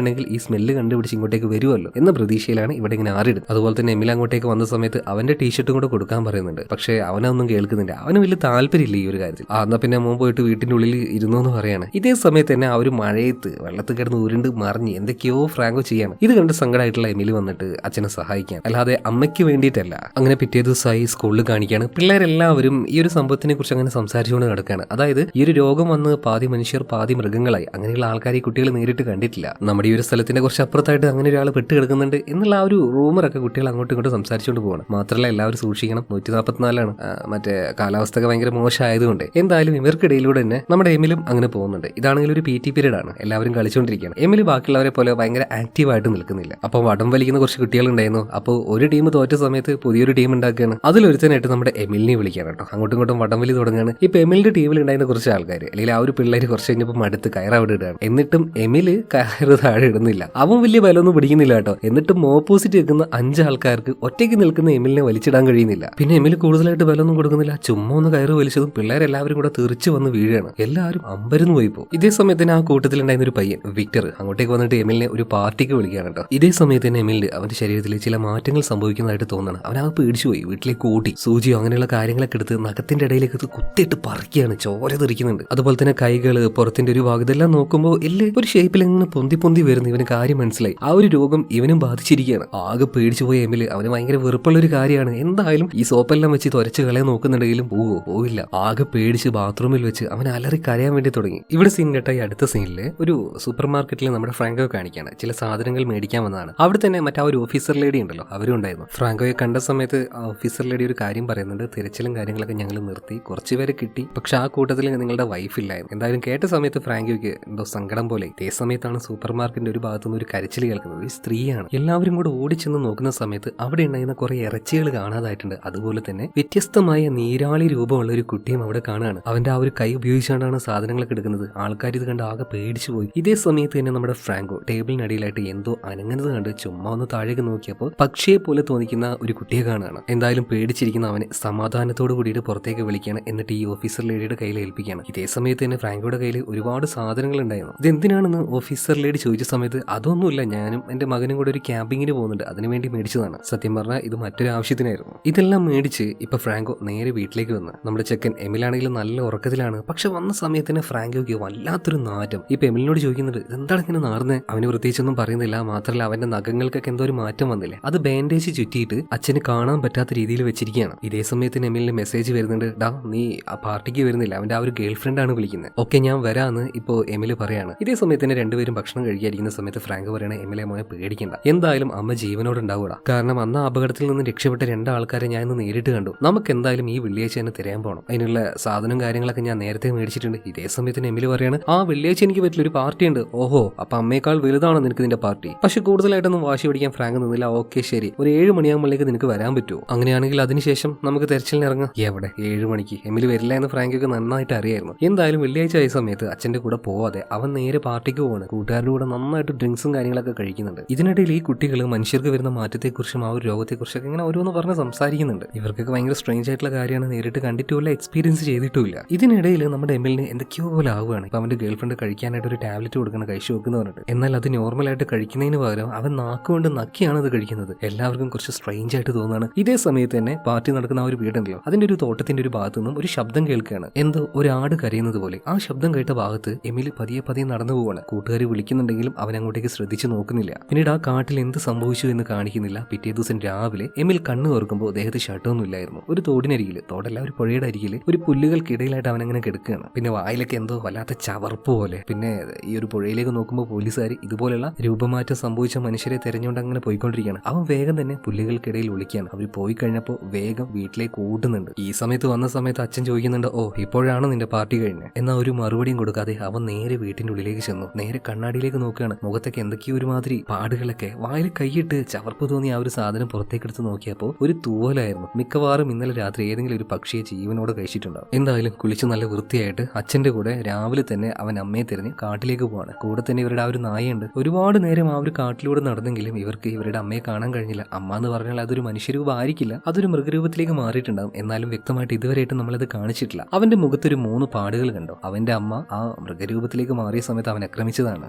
രക്ഷപ്പെട്ടിട്ടുണ്ടെങ്കിൽ ഈ സ്മെല്ല് കണ്ടുപിടിച്ച് ഇങ്ങോട്ടേക്ക് വരുമല്ലോ എന്ന പ്രതീക്ഷയിലാണ് ഇവിടെ ഇങ്ങനെ ആറിടുന്നത് അതുപോലെ തന്നെ എമിൽ അങ്ങോട്ടേക്ക് വന്ന സമയത്ത് അവന്റെ ടീഷർട്ടും കൂടെ കൊടുക്കാൻ പറയുന്നുണ്ട്. പക്ഷേ അവനൊന്നും കേൾക്കുന്നില്ല. അവന് വലിയ താല്പര്യമില്ല ഈ ഒരു കാര്യത്തിൽ. ആ എന്നാ പിന്നെ മോൻ പോയിട്ട് വീട്ടിന്റെ ഉള്ളിൽ ഇരുന്നു എന്ന് പറയാണ്. ഇതേ സമയത്ത് തന്നെ ഒരു മഴയത്ത് വെള്ളത്തിൽ കിടന്ന് ഉരുണ്ട് മറിഞ്ഞ് എന്തൊക്കെയോ ഫ്രാങ്കോ ചെയ്യാണ്. ഇത് കണ്ട് സങ്കടമായിട്ടുള്ള എമിലി വന്നിട്ട് അച്ഛനെ സഹായിക്കാൻ. അല്ലാതെ അമ്മയ്ക്ക് വേണ്ടിയിട്ടല്ല. അങ്ങനെ പിറ്റേ ദിവസമായി സ്കൂളിൽ കാണിക്കുകയാണ് പിള്ളേരെല്ലാവരും ഈ ഒരു സംഭവത്തിനെ കുറിച്ച് അങ്ങനെ സംസാരിച്ചുകൊണ്ട് നടക്കുകയാണ് അതായത് ഈ ഒരു രോഗം വന്ന് പാതി മനുഷ്യർ പാതി മൃഗങ്ങളായി. അങ്ങനെയുള്ള ആൾക്കാർ ഈ കുട്ടികൾ നേരിട്ട് കണ്ടിട്ടില്ല. നമ്മുടെ ഈ ഒരു സ്ഥലത്തിന്റെ കുറച്ച് അപ്പുറത്തായിട്ട് അങ്ങനെ ഒരാൾ പെട്ട് കിടക്കുന്നുണ്ട് എന്നുള്ള ആ ഒരു റൂമറൊക്കെ കുട്ടികൾ അങ്ങോട്ടും ഇങ്ങോട്ടും സംസാരിച്ചുകൊണ്ട് പോകണം മാത്രമല്ല എല്ലാവരും സൂക്ഷിക്കണം. നൂറ്റി നാൽപ്പത്തിനാലാണ് മറ്റേ കാലാവസ്ഥ ഒക്കെ ഭയങ്കര മോശമായതുകൊണ്ട്. എന്തായാലും ഇവർക്കിടയിലൂടെ തന്നെ നമ്മുടെ എമിലും അങ്ങനെ പോകുന്നുണ്ട്. ഇതാണെങ്കിൽ ഒരു പി ടി പീരീഡ് ആണ്. എല്ലാവരും കളിച്ചുകൊണ്ടിരിക്കുകയാണ്. എമിൽ ബാക്കിയുള്ളവരെ പോലെ ഭയങ്കര ആക്റ്റീവായിട്ട് നിൽക്കുന്നില്ല. അപ്പോൾ വടം വലിക്കുന്ന കുറച്ച് കുട്ടികളുണ്ടായിരുന്നു. അപ്പോൾ ഒരു ടീം തോറ്റ സമയത്ത് പുതിയൊരു ടീം ഉണ്ടാക്കുകയാണ്. അതിലൊരുത്തനായിട്ട് നമ്മുടെ എമിലിനെ വിളിക്കുകയാണ് കേട്ടോ. അങ്ങോട്ടും ഇങ്ങോട്ടും വടം വലി തുടങ്ങുകയാണ്. ഇപ്പൊ എമിലിന്റെ ടീമിൽ ഉണ്ടായിരുന്ന കുറച്ച് ആൾക്കാർ അല്ലെങ്കിൽ ആ ഒരു പിള്ളേർ കുറച്ച് കഴിഞ്ഞപ്പോൾ മടുത്ത് അവിടെ ഇടുകയാണ് എന്നിട്ടും എമിൽ കയറ് ഇടുന്നില്ല അവൻ വലിയ ബലമൊന്നും പിടിക്കുന്നില്ല കേട്ടോ. എന്നിട്ടും ഓപ്പോസിറ്റ് നിൽക്കുന്ന അഞ്ച് ആൾക്കാർക്ക് ഒറ്റയ്ക്ക് നിൽക്കുന്ന എമിലിനെ വലിച്ചിടാൻ കഴിയുന്നില്ല. പിന്നെ എമിൽ കൂടുതലായിട്ട് ബലമൊന്നും കൊടുക്കുന്നില്ല. ചുമ്മാ ഒന്ന് കയറ് വലിച്ചതും പിള്ളേരെല്ലാവരും കൂടെ തെറിച്ച് വന്ന് വീഴാണ് എല്ലാവരും അമ്പരന്ന് പോയി പോകും ഇതേ സമയത്തിന് ആ കൂട്ടത്തിലുണ്ടായിരുന്ന ഒരു പയ്യൻ വിക്ടർ അങ്ങോട്ടേക്ക് വന്നിട്ട് എമിലിനെ ഒരു പാർട്ടിക്ക് വിളിക്കുകയാണ് കേട്ടോ. ഇതേ സമയത്ത് തന്നെ എമിലിന് അവന്റെ ശരീരത്തിൽ ചില മാറ്റങ്ങൾ സംഭവിക്കുന്നതായിട്ട് തോന്നണം. അവൻ ആ പേടിച്ചു പോയി. വീട്ടിലേക്ക് ഓടി സൂചിയോ അങ്ങനെയുള്ള കാര്യങ്ങളൊക്കെ എടുത്ത് നഖത്തിന്റെ ഇടയിലേക്ക് കുത്തിയിട്ട് പറിക്കുകയാണ്. ചോര തെറിക്കുന്നുണ്ട്. അതുപോലെ തന്നെ കൈകൾ പുറത്തിന്റെ ഒരു ഭാഗത്തെല്ലാം നോക്കുമ്പോൾ എല്ല് ഒരു ഷേപ്പിൽ ഇങ്ങനെ പൊന്തി പൊന്തി വരുന്നു ഇവന് കാര്യം മനസ്സിലായി. ആ ഒരു രോഗം ഇവനും ബാധിച്ചിരിക്കുകയാണ്. ആകെ പേടിച്ചു പോയ എമിൽ അവന് ഭയങ്കര വെറുപ്പുള്ള ഒരു കാര്യമാണ്. എന്തായാലും ഈ സോപ്പെല്ലാം വെച്ച് തുരച്ച് കളയാൻ നോക്കുന്നുണ്ടെങ്കിലും പോവോ പോവില്ല. ആകെ പേടിച്ച് ബാത്റൂമിൽ വെച്ച് അവൻ അലറി കരയാൻ വേണ്ടി തുടങ്ങി. ഇവിടെ സീൻ കേട്ട ഈ അടുത്ത സീനിൽ ഒരു സൂപ്പർ മാർക്കറ്റിൽ നമ്മുടെ ഫ്രാങ്കോ കാണിക്കാണ് ചില സാധനങ്ങൾ മേടിക്കാൻ വന്നതാണ്. അവിടെ തന്നെ മറ്റാ ഒരു ഓഫീസർ ലേഡി ഉണ്ടല്ലോ അവരും ഉണ്ടായിരുന്നു. ഫ്രാങ്കോയെ കണ്ട സമയത്ത് ആ ഓഫീസർ ലേഡി ഒരു കാര്യം പറയുന്നുണ്ട്. തിരച്ചിലും കാര്യങ്ങളൊക്കെ ഞങ്ങൾ നിർത്തി. കുറച്ച് പേരെ കിട്ടി. പക്ഷെ ആ കൂട്ടത്തിൽ നിങ്ങളുടെ വൈഫ് ഇല്ലായിരുന്നു. എന്തായാലും കേട്ട സമയത്ത് ഫ്രാങ്കോയ്ക്ക് എന്തോ സങ്കടം പോലെ. ഇതേ സമയത്താണ് സൂപ്പർ മാർക്കറ്റിന്റെ ഒരു ഭാഗത്തുനിന്ന് ഒരു കരച്ചിൽ കേൾക്കുന്നത് ഒരു സ്ത്രീയാണ്. എല്ലാവരും കൂടെ ഓടിച്ചെന്ന് നോക്കുന്ന സമയത്ത് അവിടെ ഉണ്ടായിരുന്ന കുറെ ഇറച്ചികൾ കാണാതായിട്ടുണ്ട്. അതുപോലെ തന്നെ വ്യത്യസ്തമായ നീരാളി രൂപമുള്ള ഒരു കുട്ടിയും അവിടെ കാണുകയാണ്. അവന്റെ ആ ഒരു കൈ ഉപയോഗിച്ചുകൊണ്ടാണ് സാധനങ്ങളൊക്കെ എടുക്കുന്നത്. ആൾക്കാർ ഇത് കണ്ട് ആകെ പേടിച്ചു പോയി. ഇതേ സമയത്ത് തന്നെ നമ്മുടെ ഫ്രാങ്കോ ടേബിളിനടിയിലായിട്ട് എന്തോ അനങ്ങുന്നത് കണ്ട് ചുമ്മാ ഒന്ന് താഴേക്ക് നോക്കിയപ്പോൾ പക്ഷിയെ പോലെ തോന്നിക്കുന്ന ഒരു കുട്ടിയെ കാണുകയാണ്. എന്തായാലും പേടിച്ചിരിക്കുന്ന അവനെ സമാധാനത്തോട് കൂടിയിട്ട് പുറത്തേക്ക് വിളിക്കുകയാണ്. എന്നിട്ട് ഈ ഓഫീസർ ലേഡിയുടെ കയ്യിൽ ഏൽപ്പിക്കുകയാണ്. ഇതേ സമയത്ത് തന്നെ ഫ്രാങ്കോയുടെ കയ്യിൽ ഒരുപാട് സാധനങ്ങൾ ഉണ്ടായിരുന്നു. ഇത് എന്തിനാണെന്ന് ഓഫീസർ ലേഡി ചോദിച്ച സമയത്ത് അതൊന്നുമില്ല. ഞാനും എന്റെ മകനും കൂടെ ഒരു ക്യാമ്പിങ്ങിന് പോകുന്നുണ്ട്. അതിനുവേണ്ടി മേടിച്ചതാണ്. സത്യം പറഞ്ഞാൽ ഇത് മറ്റൊരു ആവശ്യത്തിനായിരുന്നു. ഇതെല്ലാം മേടിച്ച് ഇപ്പൊ ഫ്രാങ്കോ നേരെ വീട്ടിലേക്ക് വന്നു നമ്മുടെ ചെക്കൻ എമിലാണെങ്കിലും നല്ല ഉറക്കത്തിലാണ്. പക്ഷെ വന്ന സമയത്തിന് ഫ്രാങ്കോയ്ക്ക് വല്ലാത്തൊരു നാറ്റം. ഇപ്പൊ എമിലിനോട് ചോദിക്കുന്നുണ്ട് എന്താണ് ഇങ്ങനെ നാർന്നെ അവന് പ്രത്യേകിച്ചൊന്നും പറയുന്നില്ല. മാത്രമല്ല അവന്റെ നഖങ്ങൾക്കൊക്കെ എന്തോ ഒരു മാറ്റം വന്നില്ലേ? അത് ബാൻഡേജ് ചുറ്റിയിട്ട് അച്ഛന് കാണാൻ പറ്റാത്ത രീതിയിൽ വെച്ചിരിക്കുകയാണ്. ഇതേ സമയത്തിന് എമിലിന് മെസ്സേജ് വരുന്നുണ്ട് ഡാ നീ ആ പാർട്ടിക്ക് വരുന്നില്ല. അവന്റെ ആ ഒരു ഗേൾ ഫ്രണ്ട് ആണ് വിളിക്കുന്നത് ഓക്കെ ഞാൻ വരാന്ന് ഇപ്പോ എമിൽ പറയാണ്. ഇതേ സമയത്തിന് രണ്ടുപേരും ഭക്ഷണം കഴിക്കാതിരിക്കുന്ന സമയത്ത് ഫ്രാങ്ക് പറയണ എ മോനെ പേടിക്കണ്ട. എന്തായാലും അമ്മ ജീവനോട് ഉണ്ടാവുക കാരണം അന്ന് അപകടത്തിൽ നിന്ന് രക്ഷപ്പെട്ട രണ്ടാൾക്കാരെ ഞാൻ ഇന്ന് നേരിട്ട് കണ്ടു. നമുക്ക് എന്തായാലും ഈ വെള്ളിയാഴ്ച തന്നെ തിരയാൻ പോകണം അതിനുള്ള സാധനവും കാര്യങ്ങളൊക്കെ ഞാൻ നേരത്തെ മേടിച്ചിട്ടുണ്ട്. ഇതേ സമയത്തിന് എമിലി പറയാണ് ആ വെള്ളിയാഴ്ച എനിക്ക് പറ്റില്ല ഒരു പാർട്ടി ഉണ്ട് ഓഹോ അപ്പൊ അമ്മയേക്കാൾ വലുതാണോ നിനക്ക് നിന്റെ പാർട്ടി. പക്ഷെ കൂടുതലായിട്ടൊന്നും വാശി പിടിക്കാൻ ഫ്രാങ്ക് നിന്നില്ല. ഓക്കെ ശരി. ഒരു ഏഴ് മണിയാകുമ്പോഴേക്ക് നിനക്ക് വരാൻ പറ്റുമോ? അങ്ങനെയാണെങ്കിൽ അതിനുശേഷം നമുക്ക് തെരച്ചിലിന് ഇറങ്ങാം. എവിടെ? ഏഴ് മണിക്ക്. എമിലി വരില്ല എന്ന് ഫ്രാങ്കൊക്കെ നന്നായിട്ട് അറിയായിരുന്നു. എന്തായാലും വെള്ളിയാഴ്ച ആയ സമയത്ത് അച്ഛന്റെ കൂടെ പോവാതെ അവൻ നേരെ പാർട്ടിക്ക് പോവാണ്. കൂട്ടുകാരുടെ കൂടെ നന്നായിട്ട് ഡ്രിങ്ക്സും കാര്യങ്ങളൊക്കെ കഴിക്കുന്നുണ്ട്. ഇതിനിടയിൽ ഈ കുട്ടികൾ മനുഷ്യർക്ക് വരുന്ന മാറ്റത്തെക്കുറിച്ചും ആ ഒരു രോഗത്തെക്കുറിച്ചൊക്കെ ഇങ്ങനെ ഓരോന്ന് പറഞ്ഞ് സംസാരിക്കുന്നുണ്ട്. ഇവർക്കൊക്കെ ഭയങ്കര സ്ട്രേഞ്ച് ആയിട്ടുള്ള കാര്യമാണ് നേരിട്ട് കണ്ടിട്ടുമില്ല എക്സ്പീരിയൻസ് ചെയ്തിട്ടുമില്ല ഇതിനിടയിൽ നമ്മുടെ എമ്മിലിന് എന്തൊക്കെയോ പോലെ ആവുകയാണ്. ഇപ്പൊ അവന്റെ ഗേൾഫ്രണ്ട് കഴിക്കാനായിട്ട് ഒരു ടാബ്ലറ്റ് കൊടുക്കണം കഴിച്ചു പറഞ്ഞിട്ട്. എന്നാൽ അത് നോർമലായിട്ട് കഴിക്കുന്നതിന് പകരം അവൻ നാക്കുകൊണ്ട് നക്കിയാണ് അത് കഴിക്കുന്നത്. എല്ലാവർക്കും കുറച്ച് സ്ട്രേഞ്ച് ആയിട്ട് തോന്നുകയാണ്. ഇതേ സമയത്ത് തന്നെ പാർട്ടി നടക്കുന്ന ആ ഒരു വീടുണ്ടല്ലോ അതിന്റെ ഒരു തോട്ടത്തിന്റെ ഒരു ഭാഗത്തു നിന്നും ഒരു ശബ്ദം കേൾക്കുകയാണ്. എന്തോ ഒരു ആട് കരയുന്നത് പോലെ. ആ ശബ്ദം കേട്ട ഭാഗത്ത് എമിലി പതിയെ പതിയെ നടന്നു പോവാണ് കൂട്ടുകാർ വിളിക്കുന്നുണ്ടെങ്കിലും അവൻ അങ്ങോട്ടേക്ക് ശ്രദ്ധിച്ചു നോക്കുന്നില്ല. പിന്നീട് ആ കാട്ടിൽ എന്ത് സംഭവിച്ചു എന്ന് കാണിക്കുന്നില്ല. പിറ്റേ ദിവസം രാവിലെ എമ്മിൽ കണ്ണു തുറക്കുമ്പോൾ അദ്ദേഹത്തെ ഷർട്ടൊന്നും ഇല്ലായിരുന്നു. ഒരു തോടിനരികിൽ തോടല്ല ഒരു പുഴയുടെ അരികിൽ ഒരു പുല്ലുകൾക്കിടയിലായിട്ട് അവൻ അങ്ങനെ കിടക്കുകയാണ്. പിന്നെ വായിലൊക്കെ എന്തോ വല്ലാത്ത ചവർപ്പ് പോലെ. പിന്നെ ഈ ഒരു പുഴയിലേക്ക് നോക്കുമ്പോൾ പോലീസുകാർ ഇതുപോലെയുള്ള രൂപമാറ്റം സംഭവിച്ച മനുഷ്യരെ തെരഞ്ഞുകൊണ്ട് അങ്ങനെ പോയിക്കൊണ്ടിരിക്കുകയാണ്. അവൻ വേഗം തന്നെ പുല്ലുകൾക്കിടയിൽ ഒളിക്കുകയാണ്. അവർ പോയി കഴിഞ്ഞപ്പോൾ വേഗം വീട്ടിലേക്ക് ഓടുന്നുണ്ട്. ഈ സമയത്ത് വന്ന സമയത്ത് അച്ഛൻ ചോദിക്കുന്നുണ്ട് ഓ ഇപ്പോഴാണ് നിന്റെ പാർട്ടി കഴിഞ്ഞ് എന്നാൽ ഒരു മറുപടിയും കൊടുക്കാതെ അവൻ നേരെ വീട്ടിന്റെ ഉള്ളിലേക്ക് ചെന്നു. നേരെ കണ്ണാടിയിലേക്ക് നോക്കുകയാണ് മുഖത്തൊക്കെ എന്തൊക്കെയോ ഒരുമാതിരി പാടുകളൊക്കെ. വായിൽ കൈയിട്ട് ചവർപ്പ് തോന്നി ആ ഒരു സാധനം പുറത്തേക്ക് എടുത്ത് നോക്കിയപ്പോൾ ഒരു തൂവലായിരുന്നു. മിക്കവാറും ഇന്നലെ രാത്രി ഏതെങ്കിലും ഒരു പക്ഷിയെ ജീവനോട് കഴിച്ചിട്ടുണ്ടാവും. എന്തായാലും കുളിച്ച് നല്ല വൃത്തിയായിട്ട് അച്ഛന്റെ കൂടെ രാവിലെ തന്നെ അവൻ അമ്മയെ തിരഞ്ഞ് കാട്ടിലേക്ക് പോവാണ്. കൂടെ തന്നെ ഇവരുടെ ആ ഒരു നായയുണ്ട്. ഒരുപാട് നേരം ആ ഒരു കാട്ടിലൂടെ നടന്നെങ്കിലും ഇവർക്ക് ഇവരുടെ അമ്മയെ കാണാൻ കഴിഞ്ഞില്ല. അമ്മ എന്ന് പറഞ്ഞാൽ അതൊരു മനുഷ്യരൂപം ആയിരിക്കില്ല. അതൊരു മൃഗരൂപത്തിലേക്ക് മാറിയിട്ടുണ്ടാവും. എന്നാലും വ്യക്തമായിട്ട് ഇതുവരെയായിട്ട് നമ്മളത് കാണിച്ചിട്ടില്ല. അവന്റെ മുഖത്തൊരു മൂന്ന് പാടുകൾ കണ്ടോ. അവന്റെ അമ്മ ആ മൃഗരൂപത്തിലേക്ക് മാറിയ സമയത്ത് അവൻ ആക്രമിച്ചതാണ്.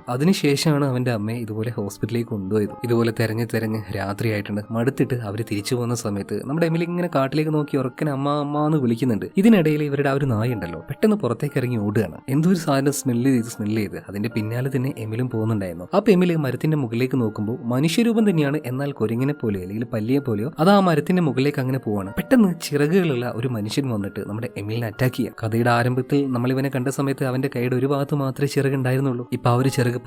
അതിനുശേഷമാണ് അവന്റെ അമ്മയെ ഇതുപോലെ ഹോസ്പിറ്റലിലേക്ക് കൊണ്ടുപോയത്. ഇതുപോലെ തെരഞ്ഞ് തെരഞ്ഞ് രാത്രിയായിട്ടുണ്ട്. മടുത്തിട്ട് അവർ തിരിച്ചു പോകുന്ന സമയത്ത് നമ്മുടെ എമിലി ഇങ്ങനെ കാട്ടിലേക്ക് നോക്കി ഉറക്കനെ അമ്മ അമ്മ എന്ന് വിളിക്കുന്നുണ്ട്. ഇതിനിടയിൽ ഇവരുടെ ആ ഒരു നായ ഉണ്ടല്ലോ. പെട്ടെന്ന് പുറത്തേക്ക് ഇറങ്ങി ഓടുകയാണ്. എന്തോ ഒരു സാധനം സ്മെല്ല് ചെയ്ത് സ്മെല്ല് ചെയ്ത് അതിന്റെ പിന്നാലെ തന്നെ എമിലും പോകുന്നുണ്ടായിരുന്നു. അപ്പൊ എമിൽ മരത്തിന്റെ മുകളിലേക്ക് നോക്കുമ്പോൾ മനുഷ്യരൂപം തന്നെയാണ്. എന്നാൽ കൊരിങ്ങിനെ പോലെ അല്ലെങ്കിൽ പല്ലിയെ പോലെയോ അത് ആ മരത്തിന്റെ മുകളിലേക്ക് അങ്ങനെ പോവാണ്. പെട്ടെന്ന് ചിറകുകളുള്ള ഒരു മനുഷ്യൻ വന്നിട്ട് നമ്മുടെ എമിലിനെ അറ്റാക്ക് ചെയ്യാം. കഥയുടെ ആരംഭത്തിൽ നമ്മൾ ഇവനെ കണ്ട സമയത്ത് അവന്റെ കൈയുടെ ഒരു ഭാഗത്ത് മാത്രമേ ചിറകുണ്ടായിരുന്നുള്ളൂ ഇപ്പൊ ആ ഒരു ചിറക്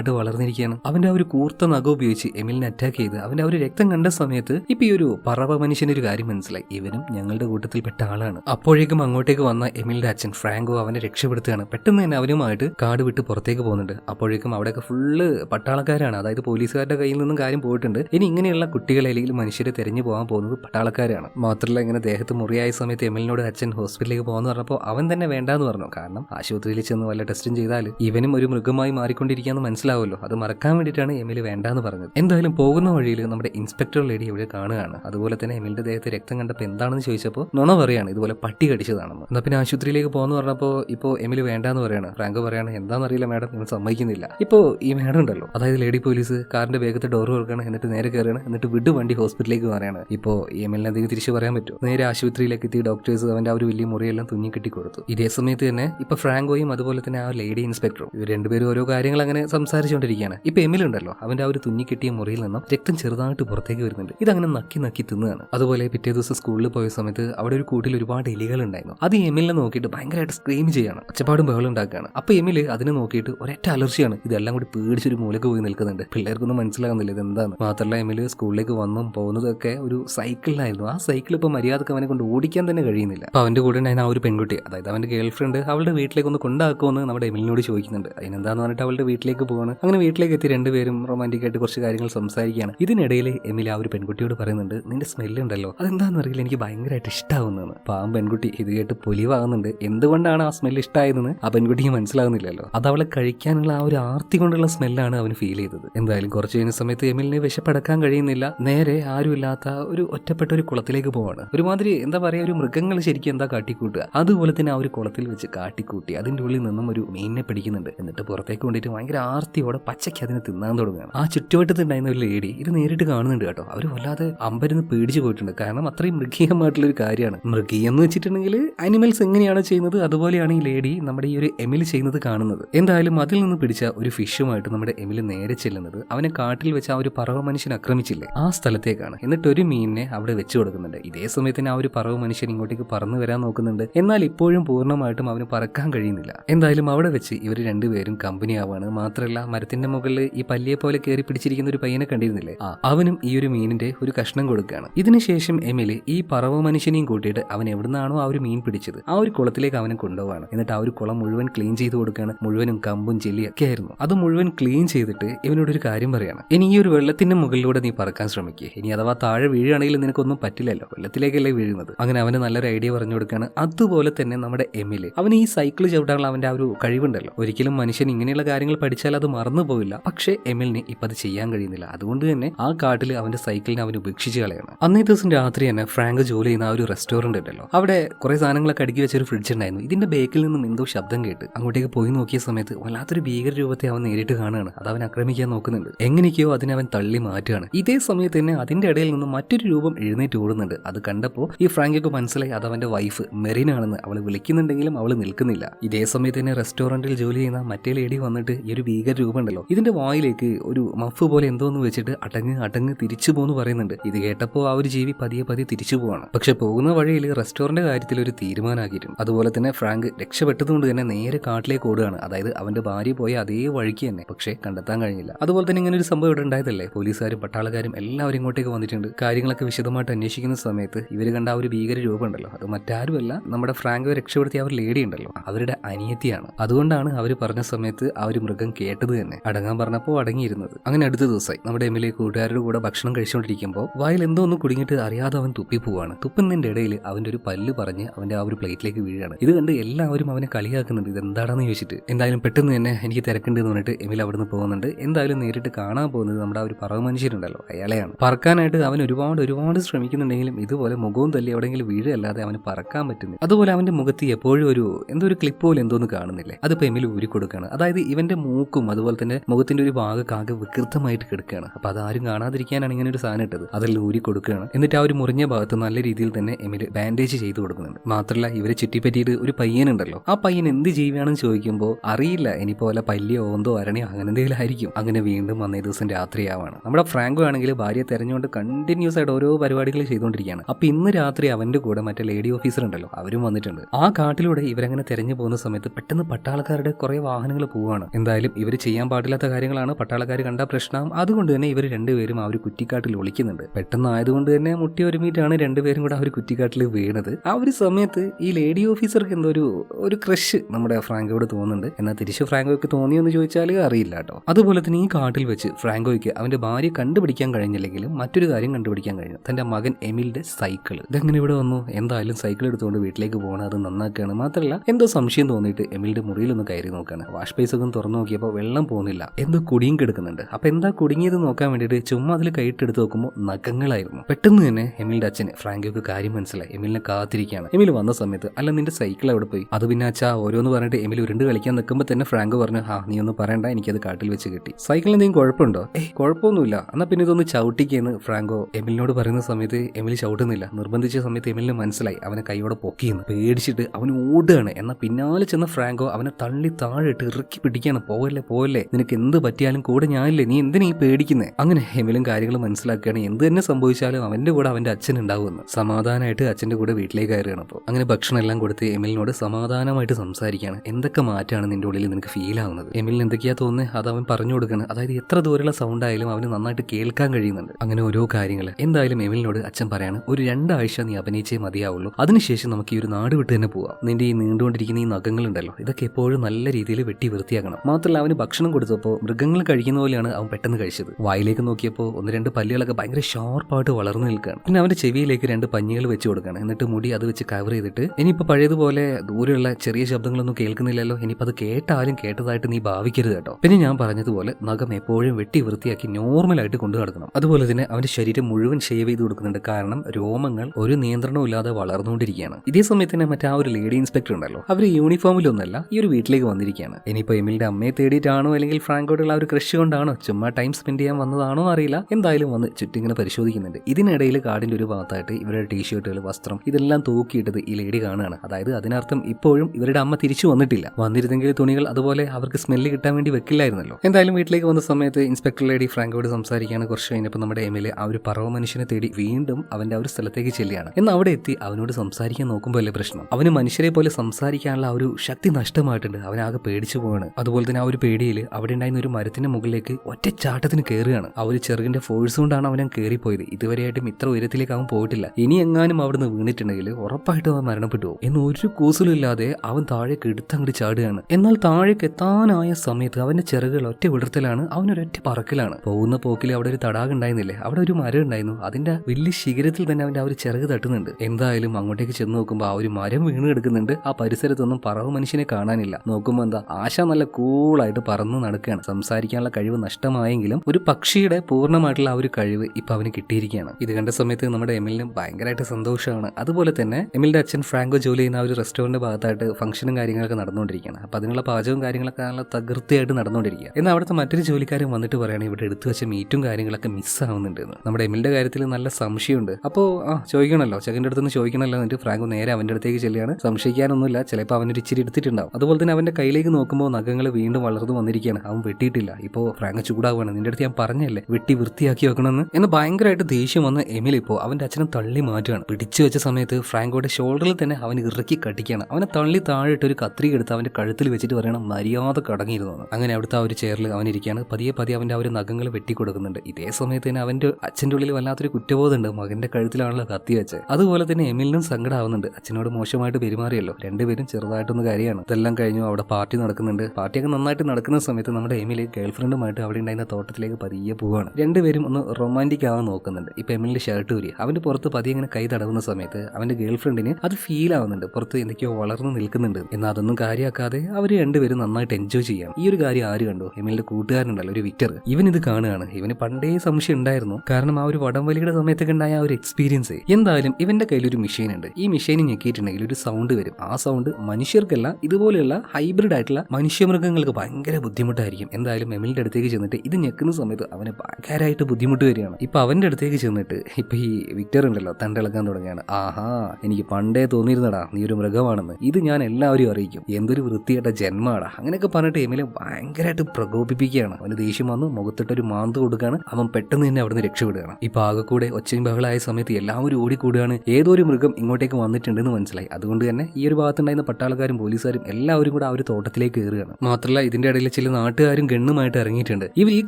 പൂർണമായിട്ട് വളർന്നിരിക്കുകയാണ്. അവന്റെ ആ ഒരു കൂർത്ത നഖം ഉപയോഗിച്ച് എമിലിനെ അറ്റാക്ക് ചെയ്ത് അവന്റെ ഒരു രക്തം കണ്ട സമയത്ത് ഇപ്പൊ ഈ ഒരു പറവ മനുഷ്യന് ഒരു കാര്യം മനസ്സിലായി. ഇവനും ഞങ്ങളുടെ കൂട്ടത്തിൽപ്പെട്ട ആളാണ്. അപ്പോഴേക്കും അങ്ങോട്ടേക്ക് വന്ന എമിലിന്റെ അച്ഛൻ ഫ്രാങ്കോ അവനെ രക്ഷപ്പെടുത്തുകയാണ്. പെട്ടെന്ന് തന്നെ അവനുമായിട്ട് കാട് വിട്ട് പുറത്തേക്ക് പോകുന്നുണ്ട്. അപ്പോഴേക്കും അവിടെയൊക്കെ ഫുള്ള് പട്ടാളക്കാരാണ്. അതായത് പോലീസുകാരുടെ കയ്യിൽ നിന്നും കാര്യം പോയിട്ടുണ്ട്. ഇനി ഇങ്ങനെയുള്ള കുട്ടികളെ അല്ലെങ്കിൽ മനുഷ്യരെ തെരഞ്ഞു പോകാൻ പോകുന്നത് പട്ടാളക്കാരാണ്. മാത്രമല്ല ഇങ്ങനെ ദേഹത്ത് മുറിയായ സമയത്ത് എമിലിനോട് അച്ഛൻ ഹോസ്പിറ്റലിലേക്ക് പോകാന്ന് പറഞ്ഞപ്പോൾ അവൻ തന്നെ വേണ്ടാന്ന് പറഞ്ഞു. കാരണം ആശുപത്രിയിൽ ചെന്ന് വല്ല ടെസ്റ്റും ചെയ്താൽ ഇവനും ഒരു മൃഗമായി മാറിക്കൊണ്ടിരിക്കുകയെന്ന് മനസ്സിലാവുമല്ലോ. അത് മറക്കാൻ വേണ്ടിയിട്ടാണ് എമിൽ വേണ്ടാന്ന് പറഞ്ഞത്. എന്തായാലും പോകുന്ന വഴിയിൽ നമ്മുടെ ഇൻസ്പെക്ടർ ലേഡി ഇവിടെ കാണുകയാണ്. അതുപോലെ തന്നെ എമിലിന്റെ ദേഹത്ത് രക്തം കണ്ടപ്പോൾ എന്താണെന്ന് ചോദിച്ചപ്പോൾ നുണ പറയാണ് ഇതുപോലെ പട്ടി കടിച്ചതാണെന്ന്. എന്നാൽ പിന്നെ ആശുപത്രിയിലേക്ക് പോകുന്ന പറഞ്ഞപ്പോൾ ഇപ്പോൾ എമിൽ വേണ്ടാന്ന് പറയാണ്. ഫ്രാങ്ക് പറയാണ് എന്താണെന്നറിയില്ല മാഡം നിങ്ങൾ സമ്മതിക്കുന്നില്ല. ഇപ്പോൾ ഈ മാഡം ഉണ്ടല്ലോ. അതായത് ലേഡി പോലീസ് കാറിന്റെ വേഗത്തെ ഡോർ തുറക്കുകയാണ് എന്നിട്ട് നേരെ കയറുകയാണ് എന്നിട്ട് വിട് വണ്ടി ഹോസ്പിറ്റലിലേക്ക് പറയാണ് ഇപ്പോൾ എമിലിനെ എന്തെങ്കിലും തിരിച്ചു പറയാൻ പറ്റുമോ? നേരെ ആശുപത്രിയിലേക്ക് എത്തി ഡോക്ടേഴ്സ് അവന്റെ ആ ഒരു വലിയ മുറിയെല്ലാം തുന്നി കെട്ടി കൊടുത്തു ഇതേ സമയത്ത് തന്നെ ഇപ്പൊ ഫ്രാങ്കോയും അതുപോലെ തന്നെ ആ ലേഡി ഇൻസ്പെക്ടറും ഇവർ രണ്ടുപേരും ഓരോ കാര്യങ്ങൾ അങ്ങനെ സംസാരിച്ചുകൊണ്ടിരിക്കുകയാണ്. ഇപ്പൊ എമിൽ ഉണ്ടല്ലോ. അവന്റെ ആ ഒരു തുന്നി കെട്ടിയ മുറിയിൽ നിന്നും രക്തം ചെറുതായിട്ട് പുറത്തേക്ക് വരുന്നുണ്ട്. ഇതങ്ങനെ നക്കി നക്കി തിന്നുകയാണ്. അതുപോലെ പിറ്റേ ദിവസം സ്കൂളിൽ പോയ സമയത്ത് അവിടെ ഒരു കൂട്ടിൽ ഒരുപാട് എലികൾ ഉണ്ടായിരുന്നു. അത് എമിലിനെ നോക്കിയിട്ട് ഭയങ്കരമായിട്ട് സ്ക്രീം ചെയ്യാണ് ഒച്ചപ്പാടും ബഹളം ഉണ്ടാക്കുകയാണ്. അപ്പൊ എമിൽ അതിനെ നോക്കിയിട്ട് ഒരൊറ്റ അലർച്ചയാണ് ഇതെല്ലാം കൂടി പേടിച്ചൊരു മൂലക്ക് പോയി നിൽക്കുന്നുണ്ട്. പിള്ളേർക്കൊന്നും മനസ്സിലാകുന്നില്ല ഇത് എന്താണ് മാത്രമല്ല എമിൽ സ്കൂളിലേക്ക് വന്നും പോകുന്നതൊക്കെ ഒരു സൈക്കിളിലായിരുന്നു ആ സൈക്കിൾ ഇപ്പൊ മര്യാദയ്ക്ക് അവനെ കൊണ്ട് ഓടിക്കാൻ തന്നെ കഴിയുന്നില്ല. അപ്പൊ അവന്റെ കൂടെ ഉണ്ടായിരുന്ന ആ ഒരു പെൺകുട്ടി അതായത് അവന്റെ ഗേൾഫ്രണ്ട് അവളുടെ വീട്ടിലേക്ക് ഒന്ന് കൊണ്ടാക്കുമെന്ന് നമ്മുടെ എമിലിനോട് ചോദിക്കുന്നുണ്ട്. അതിനെന്താന്ന് പറഞ്ഞിട്ട് അവളുടെ വീട്ടിലേക്ക് പോവാണ് അങ്ങനെ വീട്ടിലേക്ക് എത്തി രണ്ടുപേരും റൊമാന്റിക് ആയിട്ട് കുറച്ച് കാര്യങ്ങൾ സംസാരിക്കുകയാണ്. ഇതിനിടയിൽ എമിൽ ആ ഒരു പെൺകുട്ടിയോട് പറയുന്നുണ്ട് നിന്റെ സ്മെല്ലുണ്ടല്ലോ അതെന്താണെന്ന് അറിയില്ല എനിക്ക് ഭയങ്കരമായിട്ട് ഇഷ്ടമാവുന്നതെന്ന് അപ്പൊ ആ പെൺകുട്ടി ഇത് കേട്ട് പൊലിവാകുന്നുണ്ട്. എന്തുകൊണ്ടാണ് ആ സ്മെല്ല് ഇഷ്ടമായതെന്ന് ആ പെൺകുട്ടിക്ക് മനസ്സിലാകുന്നില്ലല്ലോ. അത് അവളെ കഴിക്കാനുള്ള ആ ഒരു ആർത്തി കൊണ്ടുള്ള സ്മെല്ലാണ് അവന് ഫീൽ ചെയ്തത്. എന്തായാലും കുറച്ച് കഴിഞ്ഞ സമയത്ത് എമിലിനെ വിശപ്പടക്കാൻ കഴിയുന്നില്ല. നേരെ ആരുമില്ലാത്ത ഒരു ഒറ്റപ്പെട്ട ഒരു കുളത്തിലേക്ക് പോവാണ്. ഒരുമാതിരി എന്താ പറയാ ഒരു മൃഗങ്ങൾ ശരിക്കും എന്താ കാട്ടിക്കൂട്ടുക? അതുപോലെ തന്നെ ആ ഒരു കുളത്തിൽ വെച്ച് കാട്ടിക്കൂട്ടി അതിന്റെ ഉള്ളിൽ നിന്നും ഒരു മീനിനെ പിടിക്കുന്നുണ്ട്. എന്നിട്ട് പുറത്തേക്ക് കൊണ്ടിട്ട് ഭയങ്കര ആർത്തിയോടെ പച്ചയ്ക്ക് അതിനെ തിന്നാൻ തുടങ്ങുകയാണ്. ആ ചുറ്റുവട്ടത്തുണ്ടായിരുന്ന ഒരു ലേഡി ഇത് നേരിട്ട് കാണുന്നുണ്ട് കേട്ടോ. അവർ വല്ലാതെ അമ്പരുന്ന് പേടിച്ചു പോയിട്ടുണ്ട്. കാരണം അത്രയും മൃഗീയമായിട്ടുള്ള ഒരു കാര്യമാണ്. മൃഗീയം എന്ന് വെച്ചിട്ടുണ്ടെങ്കിൽ അനിമൽസ് എങ്ങനെയാണ് ചെയ്യുന്നത് അതുപോലെയാണ് ഈ ലേഡി നമ്മുടെ ഈ ഒരു എമിൽ ചെയ്യുന്നത് കാണുന്നത്. എന്തായാലും അതിൽ നിന്ന് പിടിച്ച ഒരു ഫിഷുമായിട്ട് നമ്മുടെ എമിൽ നേരെ ചെല്ലുന്നത് അവനെ കാട്ടിൽ വെച്ച് ആ ഒരു പറവ മനുഷ്യൻ ആക്രമിച്ചില്ലേ? ആ സ്ഥലത്തേക്കാണ്. എന്നിട്ട് ഒരു മീനിനെ അവിടെ വെച്ചു കൊടുക്കുന്നുണ്ട്. ഇതേ സമയത്തിന് ആ ഒരു പറവ മനുഷ്യൻ ഇങ്ങോട്ടേക്ക് പറന്നു വരാൻ നോക്കുന്നുണ്ട്. എന്നാൽ ഇപ്പോഴും പൂർണമായിട്ടും അവന് പറക്കാൻ കഴിയുന്നില്ല. എന്തായാലും അവിടെ വെച്ച് ഇവർ രണ്ടുപേരും കമ്പനി ആവാണ് മാത്രമല്ല മരത്തിന്റെ മുകളിൽ ഈ പല്ലിയെ പോലെ കയറി പിടിച്ചിരിക്കുന്ന ഒരു പയ്യനെ കണ്ടിരുന്നില്ലേ? അവനും ഈ ഒരു മീനിന്റെ ഒരു കഷ്ണം കൊടുക്കുകയാണ്. ഇതിനുശേഷം എമിലി ഈ പറവ മനുഷ്യനെയും കൂട്ടിയിട്ട് അവൻ എവിടുന്നാണോ ആ ഒരു മീൻ പിടിച്ചത് ആ ഒരു കുളത്തിലേക്ക് അവനെ കൊണ്ടുപോവാണ്. എന്നിട്ട് ആ ഒരു കുളം മുഴുവൻ ക്ലീൻ ചെയ്ത് കൊടുക്കുകയാണ്. മുഴുവനും കമ്പും ചെല്ലിയൊക്കെ ആയിരുന്നു. അത് മുഴുവൻ ക്ലീൻ ചെയ്തിട്ട് ഇവനോട് ഒരു കാര്യം പറയാണ്. ഇനി ഈ ഒരു വെള്ളത്തിന്റെ മുകളിലൂടെ നീ പറക്കാൻ ശ്രമിക്കുക ഇനി അഥവാ താഴെ വീഴുകയാണെങ്കിൽ നിനക്കൊന്നും പറ്റില്ലല്ലോ. വെള്ളത്തിലേക്കല്ലേ വീഴുന്നത്? അങ്ങനെ അവന് നല്ലൊരു ഐഡിയ പറഞ്ഞു കൊടുക്കുകയാണ്. അതുപോലെ തന്നെ നമ്മുടെ എമിൽ. അവന് ഈ സൈക്കിൾ ചവിട്ടാനുള്ള അവന്റെ ആ ഒരു കഴിവുണ്ടല്ലോ. ഒരിക്കലും മനുഷ്യൻ ഇങ്ങനെയുള്ള കാര്യങ്ങൾ പഠിച്ചാൽ അത് മറന്നു പോവില്ല പക്ഷേ എമിലിന് ഇപ്പൊ അത് ചെയ്യാൻ കഴിയുന്നില്ല. അതുകൊണ്ട് തന്നെ ആ കാട്ടിൽ അവന്റെ സൈക്കിളിനെ അവൻ ഉപേക്ഷിച്ച് കളയാണ്. അന്നേ ദിവസം രാത്രി തന്നെ ഫ്രാങ്ക് ജോലി ചെയ്യുന്ന ആ ഒരു റെസ്റ്റോറന്റ് ഉണ്ടല്ലോ. അവിടെ കുറെ സാധനങ്ങളൊക്കെ അടുക്കി വെച്ചൊരു ഫ്രിഡ്ജ് ഉണ്ടായിരുന്നു. ഇതിന്റെ ബേക്കിൽ നിന്നും എന്തോ ശബ്ദം കേട്ട് അങ്ങോട്ടേക്ക് പോയി നോക്കിയ സമയത്ത് വല്ലാത്തൊരു ഭീകര രൂപത്തെ അവൻ നേരിട്ട് കാണുകയാണ്. അത് അവൻ ആക്രമിക്കാൻ നോക്കുന്നുണ്ട്. എങ്ങനെയൊക്കെയോ അതിനെ അവൻ തള്ളി മാറ്റുകയാണ്. ഇതേ സമയത്ത് തന്നെ അതിന്റെ ഇടയിൽ നിന്ന് മറ്റൊരു രൂപം എഴുന്നേറ്റ് ഓടുന്നുണ്ട്. അത് കണ്ടപ്പോൾ ഈ ഫ്രാങ്കൊക്കെ മനസ്സിലായി അത് അവന്റെ വൈഫ് മെറിനാണെന്ന്. അവൾ വിളിക്കുന്നുണ്ടെങ്കിലും അവൾ നിൽക്കുന്നില്ല. ഇതേ സമയത്ത് തന്നെ റെസ്റ്റോറന്റിൽ ജോലി ചെയ്യുന്ന മറ്റേ ലേഡി വന്നിട്ട് ഈ ഒരു ഭീകര രൂപം ഉണ്ടല്ലോ ഇതിന്റെ വായിലേക്ക് ഒരു മഫ് പോലെ എന്തോന്ന് വെച്ചിട്ട് അടങ്ങ് അടങ്ങ് തിരിച്ചു പോന്ന് പറയുന്നുണ്ട്. ഇത് കേട്ടപ്പോൾ ആ ഒരു ജീവി പതിയെ പതിയെ തിരിച്ചു പോവാണ്. പക്ഷെ പോകുന്ന വഴിയിൽ റെസ്റ്റോറന്റ് കാര്യത്തിൽ ഒരു തീരുമാനമാക്കിയിട്ടുണ്ട്. അതുപോലെ തന്നെ ഫ്രാങ്ക് രക്ഷപ്പെട്ടതുകൊണ്ട് തന്നെ നേരെ കാട്ടിലേക്ക് ഓടുകയാണ്. അതായത് അവന്റെ ഭാര്യ പോയ അതേ വഴിക്ക് തന്നെ. പക്ഷേ കണ്ടെത്താൻ കഴിഞ്ഞില്ല. അതുപോലെ തന്നെ ഇങ്ങനെ ഒരു സംഭവം ഇവിടെ ഉണ്ടായതല്ലേ? പോലീസുകാരും പട്ടാളക്കാരും എല്ലാവരും ഇങ്ങോട്ടേക്ക് വന്നിട്ടുണ്ട്. കാര്യങ്ങളൊക്കെ വിശദമായിട്ട് അന്വേഷിക്കുന്ന സമയത്ത് ഇവർ കണ്ട ആ ഒരു ഭീകര രൂപം ഉണ്ടല്ലോ. അത് മറ്റാരുമല്ല നമ്മുടെ ഫ്രാങ്കോ രക്ഷപ്പെടുത്തിയ ആ ഒരു ലേഡി ഉണ്ടല്ലോ. അവരുടെ അനിയത്തിയാണ്. അതുകൊണ്ടാണ് അവർ പറഞ്ഞ സമയത്ത് ആ ഒരു മൃഗം കേട്ടത് തന്നെ. അടങ്ങാൻ പറഞ്ഞപ്പോൾ അടങ്ങിയിരുന്നത്. അങ്ങനെ അടുത്ത ദിവസമായി. നമ്മുടെ എമ്മിലെ കൂട്ടുകാരുടെ കൂടെ ഭക്ഷണം കഴിച്ചുകൊണ്ടിരിക്കുമ്പോൾ വായിൽ എന്തോ ഒന്ന് കുടുങ്ങിയിട്ട് അറിയാതെ അവൻ തുപ്പി പോവാണ്. തുപ്പുന്നതിന്റെ ഇടയിൽ അവന്റെ ഒരു പല്ല് പറഞ്ഞ് അവന്റെ ആ ഒരു പ്ലേറ്റിലേക്ക് വീഴാണ്. ഇത് കണ്ട് എല്ലാവരും അവനെ കളിയാക്കുന്നുണ്ട്. ഇത് എന്താണെന്ന് ചോദിച്ചിട്ട് എന്തായാലും പെട്ടെന്ന് തന്നെ എനിക്ക് തിരക്കുണ്ട് എന്ന് പറഞ്ഞിട്ട് എമിൽ അവിടുന്ന് പോകുന്നുണ്ട്. എന്തായാലും നേരിട്ട് കാണാൻ പോകുന്നത് നമ്മുടെ ആ ഒരു പറവ് മനുഷ്യരുണ്ടല്ലോ. അയാളെയാണ്. പറക്കാനായിട്ട് അവൻ ഒരുപാട് ഒരുപാട് ശ്രമിക്കുന്നുണ്ടെങ്കിലും ഇതുപോലെ മുഖവും തല്ലി എവിടെയെങ്കിലും വീഴല്ലാതെ അവന് പറക്കാൻ പറ്റുന്നില്ല. അതുപോലെ അവന്റെ മുഖത്ത് എപ്പോഴും ഒരു എന്തോ ഒരു ക്ലിപ്പ് പോലെ എന്തോന്ന് കാണുന്നില്ലേ? അതിപ്പോ എമിൽ ഊരി കൊടുക്കുകയാണ് അതായത് ഇവന്റെ മൂക്കും അതുപോലെ തന്നെ മുഖത്തിന്റെ ഒരു ഭാഗം ആകെ വികൃതമായിട്ട് കിടക്കുകയാണ്. അപ്പൊ അതാരും കാണാതിരിക്കാനാണ് ഇങ്ങനെ ഒരു സാധനം ഇട്ടത്. അതെല്ലാം ഊരി കൊടുക്കുകയാണ്. എന്നിട്ട് ആ ഒരു മുറിഞ്ഞ ഭാഗത്ത് നല്ല രീതിയിൽ തന്നെ എമിൽ ബാൻഡേജ് ചെയ്ത് കൊടുക്കുന്നുണ്ട്. മാത്രമല്ല ഇവരെ ചുറ്റിപ്പറ്റിയിട്ട് ഒരു പയ്യനുണ്ടല്ലോ. ആ പയ്യൻ എന്ത് ജീവിയാണെന്ന് ചോദിക്കുമ്പോൾ അറിയില്ല. ഇനിയിപ്പോ വല്ല പല്ലിയോ ഓന്തോ അരണയോ അങ്ങനെ എന്തെങ്കിലും ആയിരിക്കും. അങ്ങനെ വീണ്ടും അന്നേ ദിവസം രാത്രിയാവാണ്. നമ്മുടെ ഫ്രാങ്കോ ആണെങ്കിൽ ഭാര്യയെ തെരഞ്ഞുകൊണ്ട് കണ്ടിന്യൂസ് ആയിട്ട് ഓരോ പരിപാടികൾ ചെയ്തുകൊണ്ടിരിക്കുകയാണ്. അപ്പൊ ഇന്ന് രാത്രി അവന്റെ കൂടെ മറ്റേ ലേഡി ഓഫീസർ ഉണ്ടല്ലോ അവരും വന്നിട്ടുണ്ട്. ആ കാട്ടിലൂടെ ഇവരങ്ങനെ തെരഞ്ഞു പോകുന്ന സമയത്ത് പെട്ടെന്ന് പട്ടാളക്കാരുടെ കുറെ വാഹനങ്ങൾ പോവുകയാണ് എന്തായാലും ഇവർ ചെയ്യാൻ പാടില്ലാത്ത കാര്യങ്ങളാണ്. പട്ടാളക്കാർ കണ്ട പ്രശ്നം. അതുകൊണ്ട് തന്നെ ഇവർ രണ്ടുപേരും ആ ഒരു കുറ്റിക്കാട്ടിൽ ഒളിക്കുന്നുണ്ട്. പെട്ടെന്ന് ആയതുകൊണ്ട് തന്നെ മുട്ടി ഒരുമിറ്റാണ് രണ്ടുപേരും കൂടെ ആ ഒരു കുറ്റിക്കാട്ടിൽ വീണത്. ആ ഒരു സമയത്ത് ഈ ലേഡി ഓഫീസർക്ക് എന്തോ ഒരു ഒരു ക്രഷ് നമ്മുടെ ഫ്രാങ്കോയോട് തോന്നുന്നുണ്ട്. എന്നാൽ തിരിച്ച് ഫ്രാങ്കോയ്ക്ക് തോന്നിയെന്ന് ചോദിച്ചാൽ അറിയില്ല കേട്ടോ. അതുപോലെ തന്നെ ഈ കാട്ടിൽ വെച്ച് ഫ്രാങ്കോയ്ക്ക് അവന്റെ ഭാര്യ കണ്ടുപിടിക്കാൻ കഴിഞ്ഞില്ലെങ്കിലും മറ്റൊരു കാര്യം കണ്ടുപിടിക്കാൻ കഴിഞ്ഞു. തന്റെ മകൻ എമിലിന്റെ സൈക്കിൾ ഇതെങ്ങനെ ഇവിടെ വന്നു? എന്തായാലും സൈക്കിൾ എടുത്തുകൊണ്ട് വീട്ടിലേക്ക് പോകണം. അത് നന്നാക്കുകയാണ് മാത്രമല്ല എന്തോ സംശയം തോന്നിയിട്ട് എമിലിന്റെ മുറിയിൽ ഒന്ന് കയറി നോക്കുകയാണ് വാഷ് ബേസ് ഒക്കെ തുറന്നു നോക്കിയപ്പോൾ പോകുന്നില്ല. എന്തോ കുടിയും കിടക്കുന്നുണ്ട്. അപ്പൊ എന്താ കുടുങ്ങിയത് നോക്കാൻ വേണ്ടിയിട്ട് ചുമ്മാ അതിൽ കൈയിട്ടെടുത്ത് നോക്കുമ്പോൾ നഖങ്ങളായിരുന്നു. പെട്ടെന്ന് തന്നെ എമിലിന്റെ അച്ഛന് ഫ്രാങ്കോക്ക് കാര്യം മനസ്സിലായി. എമിലിനെ കാത്തിരിക്കുകയാണ്. എമിൽ വന്ന സമയത്ത് അല്ല നിന്റെ സൈക്കിൾ എവിടെ പോയി? അത് പിന്നെ അച്ഛാ ഓരോന്ന് പറഞ്ഞിട്ട് എമിൽ ഉരുണ്ട് കളിക്കാൻ നിൽക്കുമ്പോൾ തന്നെ ഫ്രാങ്ക് പറഞ്ഞു ആ നീ ഒന്നും പറയണ്ട എനിക്കത് കാട്ടിൽ വെച്ച് കിട്ടി. സൈക്കിളിന് എന്തെങ്കിലും കുഴപ്പമുണ്ടോ? ഏയ് കുഴപ്പമൊന്നുമില്ല. എന്നാ പിന്നെ ഇതൊന്ന് ചവിട്ടിക്കെന്ന് ഫ്രാങ്കോ എമിലിനോട് പറയുന്ന സമയത്ത് എമിൽ ചവിട്ടുന്നില്ല. നിർബന്ധിച്ച സമയത്ത് എമിലിന് മനസ്സിലായി. അവനെ കൈയോടെ പൊക്കിയെന്ന്. പേടിച്ചിട്ട് അവൻ ഓടുകയാണ്. എന്നാൽ പിന്നാലെ ചെന്ന ഫ്രാങ്കോ അവനെ തള്ളി താഴെ ഇട്ട് ഇറക്കി പിടിക്കാണ്. പോവല്ലേ പോവല്ലേ. നിനക്ക് എന്ത് പറ്റിയാലും കൂടെ ഞാനില്ലേ? നീ എന്തിനാ ഈ പേടിക്കുന്നത് അങ്ങനെ ഹെമിലും കാര്യങ്ങൾ മനസ്സിലാക്കുകയാണ്. എന്ത് തന്നെ സംഭവിച്ചാലും അവന്റെ കൂടെ അവന്റെ അച്ഛൻ ഉണ്ടാവുമെന്ന്. സമാധാനമായിട്ട് അച്ഛന്റെ കൂടെ വീട്ടിലേക്ക് കയറുകയാണ് അപ്പോൾ. അങ്ങനെ ഭക്ഷണം എല്ലാം കൊടുത്ത് എമിലിനോട് സമാധാനമായിട്ട് സംസാരിക്കുകയാണ്. എന്തൊക്കെ മാറ്റമാണ് നിന്റെ ഉള്ളിൽ നിനക്ക് ഫീൽ ആവുന്നത്? എമിലിന് എന്തൊക്കെയാ തോന്നുന്നത് അത് അവൻ പറഞ്ഞു കൊടുക്കണം അതായത് എത്ര ദൂരെയുള്ള സൗണ്ട് ആയാലും അവന് നന്നായിട്ട് കേൾക്കാൻ കഴിയുന്നുണ്ട്. അങ്ങനെ ഓരോ കാര്യങ്ങൾ. എന്തായാലും എമിലിനോട് അച്ഛൻ പറയാണ് ഒരു രണ്ടാഴ്ച നീ അഭിനയിച്ചേ മതിയാവുള്ളൂ. അതിനുശേഷം നമുക്ക് ഈ ഒരു നാട് വിട്ട് തന്നെ പോവാം. നിന്റെ ഈ നീണ്ടുകൊണ്ടിരിക്കുന്ന ഈ നഖങ്ങളുണ്ടല്ലോ. ഇതൊക്കെ എപ്പോഴും നല്ല രീതിയിൽ വെട്ടി വൃത്തിയാക്കണം. മാത്രമല്ല അവന് ഭക്ഷണം കൊടുത്തപ്പോൾ മൃഗങ്ങൾ കഴിക്കുന്ന പോലെയാണ് അവൻ പെട്ടെന്ന് കഴിച്ചത്. വായിലേക്ക് നോക്കിയപ്പോൾ ഒന്ന് രണ്ട് പല്ലുകളൊക്കെ ഭയങ്കര ഷാർപ്പായിട്ട് വളർന്നു നിൽക്കുകയാണ്. പിന്നെ അവന്റെ ചെവിയിലേക്ക് രണ്ട് പഞ്ഞികൾ വെച്ച് കൊടുക്കുകയാണ്. എന്നിട്ട് മുടി അത് വെച്ച് കവർ ചെയ്തിട്ട് ഇനിയിപ്പോൾ പഴയതുപോലെ ദൂരെയുള്ള ചെറിയ ശബ്ദങ്ങളൊന്നും കേൾക്കുന്നില്ലല്ലോ. ഇനിയിപ്പോൾ അത് കേട്ടാലും കേട്ടതായിട്ട് നീ ഭാവിക്കരുത് കേട്ടോ. പിന്നെ ഞാൻ പറഞ്ഞതുപോലെ നഖം എപ്പോഴും വെട്ടി വൃത്തിയാക്കി നോർമലായിട്ട് കൊണ്ടു നടക്കണം. അതുപോലെ തന്നെ അവന്റെ ശരീരം മുഴുവൻ ഷേവ് ചെയ്ത് കൊടുക്കുന്നുണ്ട്. കാരണം രോമങ്ങൾ ഒരു നിയന്ത്രണവും ഇല്ലാതെ വളർന്നുകൊണ്ടിരിക്കുകയാണ്. ഇതേ സമയത്ത് തന്നെ മറ്റേ ആ ഒരു ലേഡി ഇൻസ്പെക്ടർ ഉണ്ടല്ലോ. അവർ യൂണിഫോമിലൊന്നല്ല ഈ ഒരു വീട്ടിലേക്ക് വന്നിരിക്കുകയാണ്. ഇനിയിപ്പോൾ എമിലിന്റെ അമ്മയെ തേടിയിട്ടാണോ അല്ലെങ്കിൽ ഫ്രാങ്കോട്ടുള്ള ആ ഒരു കൃഷി കൊണ്ടാണോ ചുമ്മാ ടൈം സ്പെൻഡ് ചെയ്യാൻ വന്നതാണോ അറിയില്ല എന്തായാലും വന്ന് ചുറ്റിങ്ങനെ പരിശോധിക്കുന്നുണ്ട്. ഇതിനിടയിൽ കാടിന്റെ ഒരു ഭാഗത്തായിട്ട് ഇവരുടെ ടീഷർട്ടുകൾ വസ്ത്രം ഇതെല്ലാം തൂക്കിയിട്ടത് ഈ ലേഡി കാണുകയാണ്. അതായത് അതിനർത്ഥം ഇപ്പോഴും ഇവരുടെ അമ്മ തിരിച്ചു വന്നിട്ടില്ല. വന്നിരുന്നെങ്കിൽ തുണികൾ അതുപോലെ അവർക്ക് സ്മെല്ല് കിട്ടാൻ വേണ്ടി വെക്കില്ലായിരുന്നല്ലോ. എന്തായാലും വീട്ടിലേക്ക് വന്ന സമയത്ത് ഇൻസ്പെക്ടർ ലേഡി ഫ്രാങ്കോട് സംസാരിക്കുകയാണ് കുറച്ച് കഴിഞ്ഞപ്പോൾ നമ്മുടെ എം എൽ ആ ഒരു പറവ മനുഷ്യനെ തേടി വീണ്ടും അവന്റെ ആ ഒരു സ്ഥലത്തേക്ക് ചെല്ലുകയാണ്. എന്ന് അവിടെ എത്തി അവനോട് സംസാരിക്കാൻ നോക്കുമ്പോൾ അല്ലേ പ്രശ്നം? അവന് മനുഷ്യരെ പോലെ സംസാരിക്കാനുള്ള ആ ഒരു ശക്തി നഷ്ടമായിട്ടുണ്ട്. അവനാകെ പേടിച്ചു പോവാണ്. അതുപോലെ തന്നെ ആ ഒരു പേടിയിൽ അവിടെ ഉണ്ടായിരുന്ന ഒരു മരത്തിന്റെ മുകളിലേക്ക് ഒറ്റ ചാട്ടത്തിന് കയറുകയാണ്. ആ ഒരു ചെറുകിന്റെ ഫോഴ്സ് കൊണ്ടാണ് അവൻ കയറിപ്പോയത്. ഇതുവരെയായിട്ടും ഇത്ര ഉയരത്തിലേക്ക് അവൻ പോയിട്ടില്ല. ഇനി എങ്ങാനും അവിടുന്ന് വീണിട്ടുണ്ടെങ്കിൽ ഉറപ്പായിട്ടും അവൻ മരണപ്പെട്ടു പോകും എന്ന് ഒരു കൂസലില്ലാതെ അവൻ താഴേക്ക് എടുത്തങ്ങോട്ട് ചാടുകയാണ്. എന്നാൽ താഴേക്ക് എത്താനായ സമയത്ത് അവന്റെ ചെറുകൾ ഒറ്റ വിടർത്തലാണ് അവനൊരൊറ്റ പറക്കലാണ്. പോകുന്ന പോക്കിൽ അവിടെ ഒരു തടാകം ഉണ്ടായിരുന്നില്ലേ? അവിടെ ഒരു മരം ഉണ്ടായിരുന്നു. അതിന്റെ വലിയ ശിഖരത്തിൽ തന്നെ അവന്റെ ആ ഒരു ചിറക് തട്ടുന്നുണ്ട്. എന്തായാലും അങ്ങോട്ടേക്ക് ചെന്ന് നോക്കുമ്പോൾ ആ ഒരു മരം വീണ് കിടക്കുന്നുണ്ട്. ആ പരിസരത്തൊന്നും പറവ് മനുഷ്യനെ കാണാനില്ല. നോക്കുമ്പോൾ എന്താ? ആശ നല്ല കൂളായിട്ട് പറ പറന്ന് നടക്കുകയാണ്. സംസാരിക്കാനുള്ള കഴിവ് നഷ്ടമായെങ്കിലും ഒരു പക്ഷിയുടെ പൂർണമായിട്ടുള്ള ആ ഒരു കഴിവ് ഇപ്പൊ അവന് കിട്ടിയിരിക്കുകയാണ്. ഇത് കണ്ട സമയത്ത് നമ്മുടെ എമിലിന് ഭയങ്കരമായിട്ട് സന്തോഷമാണ്. അതുപോലെ തന്നെ എമിലിന്റെ അച്ഛൻ ഫ്രാങ്കോ ജോലി ചെയ്യുന്ന ആ ഒരു റെസ്റ്റോറന്റ് ഭാഗത്തായിട്ട് ഫംഗ്ഷനും കാര്യങ്ങളൊക്കെ നടന്നുകൊണ്ടിരിക്കുകയാണ്. അപ്പൊ അതിനുള്ള പാചകവും കാര്യങ്ങളൊക്കെ നല്ല തകൃതിയായിട്ട് നടന്നുകൊണ്ടിരിക്കുക എന്നാൽ അവിടുത്തെ മറ്റൊരു ജോലിക്കാരൻ വന്നിട്ട് പറയുകയാണ് ഇവിടെ എടുത്തു വെച്ച മീറ്റും കാര്യങ്ങളൊക്കെ മിസ്സാവുന്നുണ്ട് നമ്മുടെ എമിലിന്റെ കാര്യത്തിൽ നല്ല സംശയമുണ്ട്. അപ്പോൾ ആ ചോദിക്കണമല്ലോ ചെക്കന്റെ അടുത്ത് നിന്ന് ചോദിക്കണമല്ലോ എന്നിട്ട് ഫ്രാങ്കോ നേരെ അവന്റെ അടുത്തേക്ക് ചെല്ലുകയാണ്. സംശയിക്കാനൊന്നുമില്ല. ചിലപ്പോൾ അവനൊരു ഇച്ചിരി എടുത്തിട്ടുണ്ടാവും. അതുപോലെ തന്നെ അവന്റെ കയ്യിലേക്ക് നോക്കുമ്പോൾ നഖങ്ങൾ വീണ്ടും വളർന്നു വന്നിരിക്കുകയാണ്. അവൻ വെട്ടിയിട്ടില്ല. ഇപ്പോൾ ഫ്രാങ്ക് ചൂടാവുകയാണ്. നിന്റെ അടുത്ത് ഞാൻ പറഞ്ഞല്ലേ? വെട്ടി വൃത്തിയാക്കി വെക്കണമെന്ന്? എന്ന് ഭയങ്കരമായിട്ട് ദേഷ്യം വന്ന എമിൽ ഇപ്പോൾ അവന്റെ അച്ഛനെ തള്ളി മാറ്റുകയാണ്. പിടിച്ചു വെച്ച സമയത്ത് ഫ്രാങ്കോയുടെ ഷോൾഡറിൽ തന്നെ അവൻ ഇറക്കി കട്ടിക്കുകയാണ് അവനെ തള്ളി താഴെയിട്ട് ഒരു കത്രിക എടുത്ത് അവന്റെ കഴുത്തിൽ വെച്ചിട്ട് പറയണം മര്യാദ കടങ്ങിയിരുന്നു. അങ്ങനെ അവിടുത്തെ ആ ഒരു ചെയറിൽ അവൻ ഇരിക്കുകയാണ്. പതിയെ പതിയെ അവന്റെ ആ ഒരു നഖങ്ങൾ വെട്ടി വെട്ടിക്കൊടുക്കുന്നുണ്ട്. ഇതേ സമയത്ത് തന്നെ അവന്റെ അച്ഛന്റെ ഉള്ളിൽ വല്ലാത്തൊരു കുറ്റബോധമുണ്ട്. മകന്റെ കഴുത്തിലാണല്ലോ കത്തി വെച്ച്. അതുപോലെ തന്നെ എമിലിനും സങ്കടമാവുന്നുണ്ട് അച്ഛനോട് മോശമായിട്ട് പെരുമാറിയല്ലോ. രണ്ടുപേരും ചെറുതായിട്ടൊന്ന് കാര്യമാണ് ഇതെല്ലാം കഴിഞ്ഞു. അവിടെ പാർട്ടി നടക്കുന്നുണ്ട്. പാർട്ടിയൊക്കെ നന്നായിട്ട് നടക്കുന്ന സമയത്ത് നമ്മുടെ എമിലി ഗേൾ ഫ്രണ്ടുമായിട്ട് അവിടെ ഉണ്ടായിരുന്ന തോട്ടത്തിലേക്ക് പതിയെ പോവുകയാണ് രണ്ടുപേരും ഒന്ന് റൊമാന്റിക് ആവാൻ നോക്കുന്നുണ്ട്. ഇപ്പം എമിലിന്റെ ഷർട്ട് ഊരി. അവന്റെ പുറത്ത് പതിയെ ഇങ്ങനെ കൈ തടവുന്ന സമയത്ത് അവന്റെ ഗേൾ ഫ്രണ്ടിന് അത് ഫീൽ ആവുന്നുണ്ട്. പുറത്ത് എന്തൊക്കെയോ വളർന്നു നിൽക്കുന്നുണ്ട്. എന്നാൽ അതൊന്നും കാര്യമാക്കാതെ അവർ രണ്ടുപേരും നന്നായിട്ട് എൻജോയ് ചെയ്യാം. ഈ ഒരു കാര്യം ആര് കണ്ടു? എമിലിന്റെ കൂട്ടുകാരനുണ്ടല്ലോ ഒരു വിക്ടർ. ഇവൻ ഇത് കാണുകയാണ്. ഇവന് പണ്ടേ സംശയം ഉണ്ടായിരുന്നു. കാരണം ആ ഒരു വടംവലിയുടെ സമയത്തൊക്കെ ഉണ്ടായ ആ ഒരു എക്സ്പീരിയൻസ് എന്തായാലും ഇവന്റെ കയ്യിൽ ഒരു മെഷീൻ ഉണ്ട്. ഈ മെഷീൻ ഞെക്കിയിട്ടുണ്ടെങ്കിൽ ഒരു സൗണ്ട് വരും. ആ സൗണ്ട് മനുഷ്യർക്കല്ല ഇതുപോലെയുള്ള ഹൈബ്രിഡ് ആയിട്ടുള്ള മനുഷ്യമൃഗങ്ങൾക്ക് ഭയങ്കര ബുദ്ധിമുട്ടായിരിക്കും. എന്തായാലും എമിലിന്റെ അടുത്തേക്ക് ചെന്നിട്ട് ഇത് ഞെക്കുന്ന സമയത്ത് അവന് ഭയങ്കരമായിട്ട് ബുദ്ധിമുട്ട് വരികയാണ് ഇപ്പൊ അവന്റെ അടുത്തേക്ക് ചെന്നിട്ട് ഇപ്പൊ ഈ വിക്ടർ ഉണ്ടല്ലോ തണ്ടിളക്കാൻ തുടങ്ങിയാണ് ആഹാ എനിക്ക് പണ്ടേ തോന്നിയിരുന്നടാ നീ ഒരു മൃഗമാണെന്ന്. ഇത് ഞാൻ എല്ലാവരും അറിയിക്കും. എന്തൊരു വൃത്തിയായിട്ട ജന്മാടാ. അങ്ങനെയൊക്കെ പറഞ്ഞിട്ട് എമിലെ ഭയങ്കരമായിട്ട് പ്രകോപിപ്പിക്കുകയാണ്. അവന് ദേഷ്യം വന്നു മുഖത്തിട്ട് ഒരു മാന്ത് കൊടുക്കുകയാണ് അവൻ പെട്ടെന്ന് തന്നെ അവിടുന്ന് രക്ഷപ്പെടുകയാണ്. ഇപ്പൊ ആകെ കൂടെ ഒച്ചയും ബഹളായ സമയത്ത് എല്ലാവരും ഓടിക്കൂടുകയാണ്. ഏതോ ഒരു മൃഗം ഇങ്ങോട്ടേക്ക് വന്നിട്ടുണ്ടെന്ന് മനസ്സിലായി. അതുകൊണ്ട് തന്നെ ഈ ഒരു ഭാഗത്തുണ്ടായിരുന്ന പട്ടാളക്കാരും പോലീസുകാരും എല്ലാവരും കൂടെ ആ ഒരു തോട്ടത്തിലേക്ക് കയറുകയാണ്. മാത്രമല്ല ഇതിന്റെ ഇടയിൽ ചില നാട്ടുകാരും ഗണ്ണുമായിട്ട് ഇറങ്ങിയിട്ടുണ്ട്. ഇവർ ഈ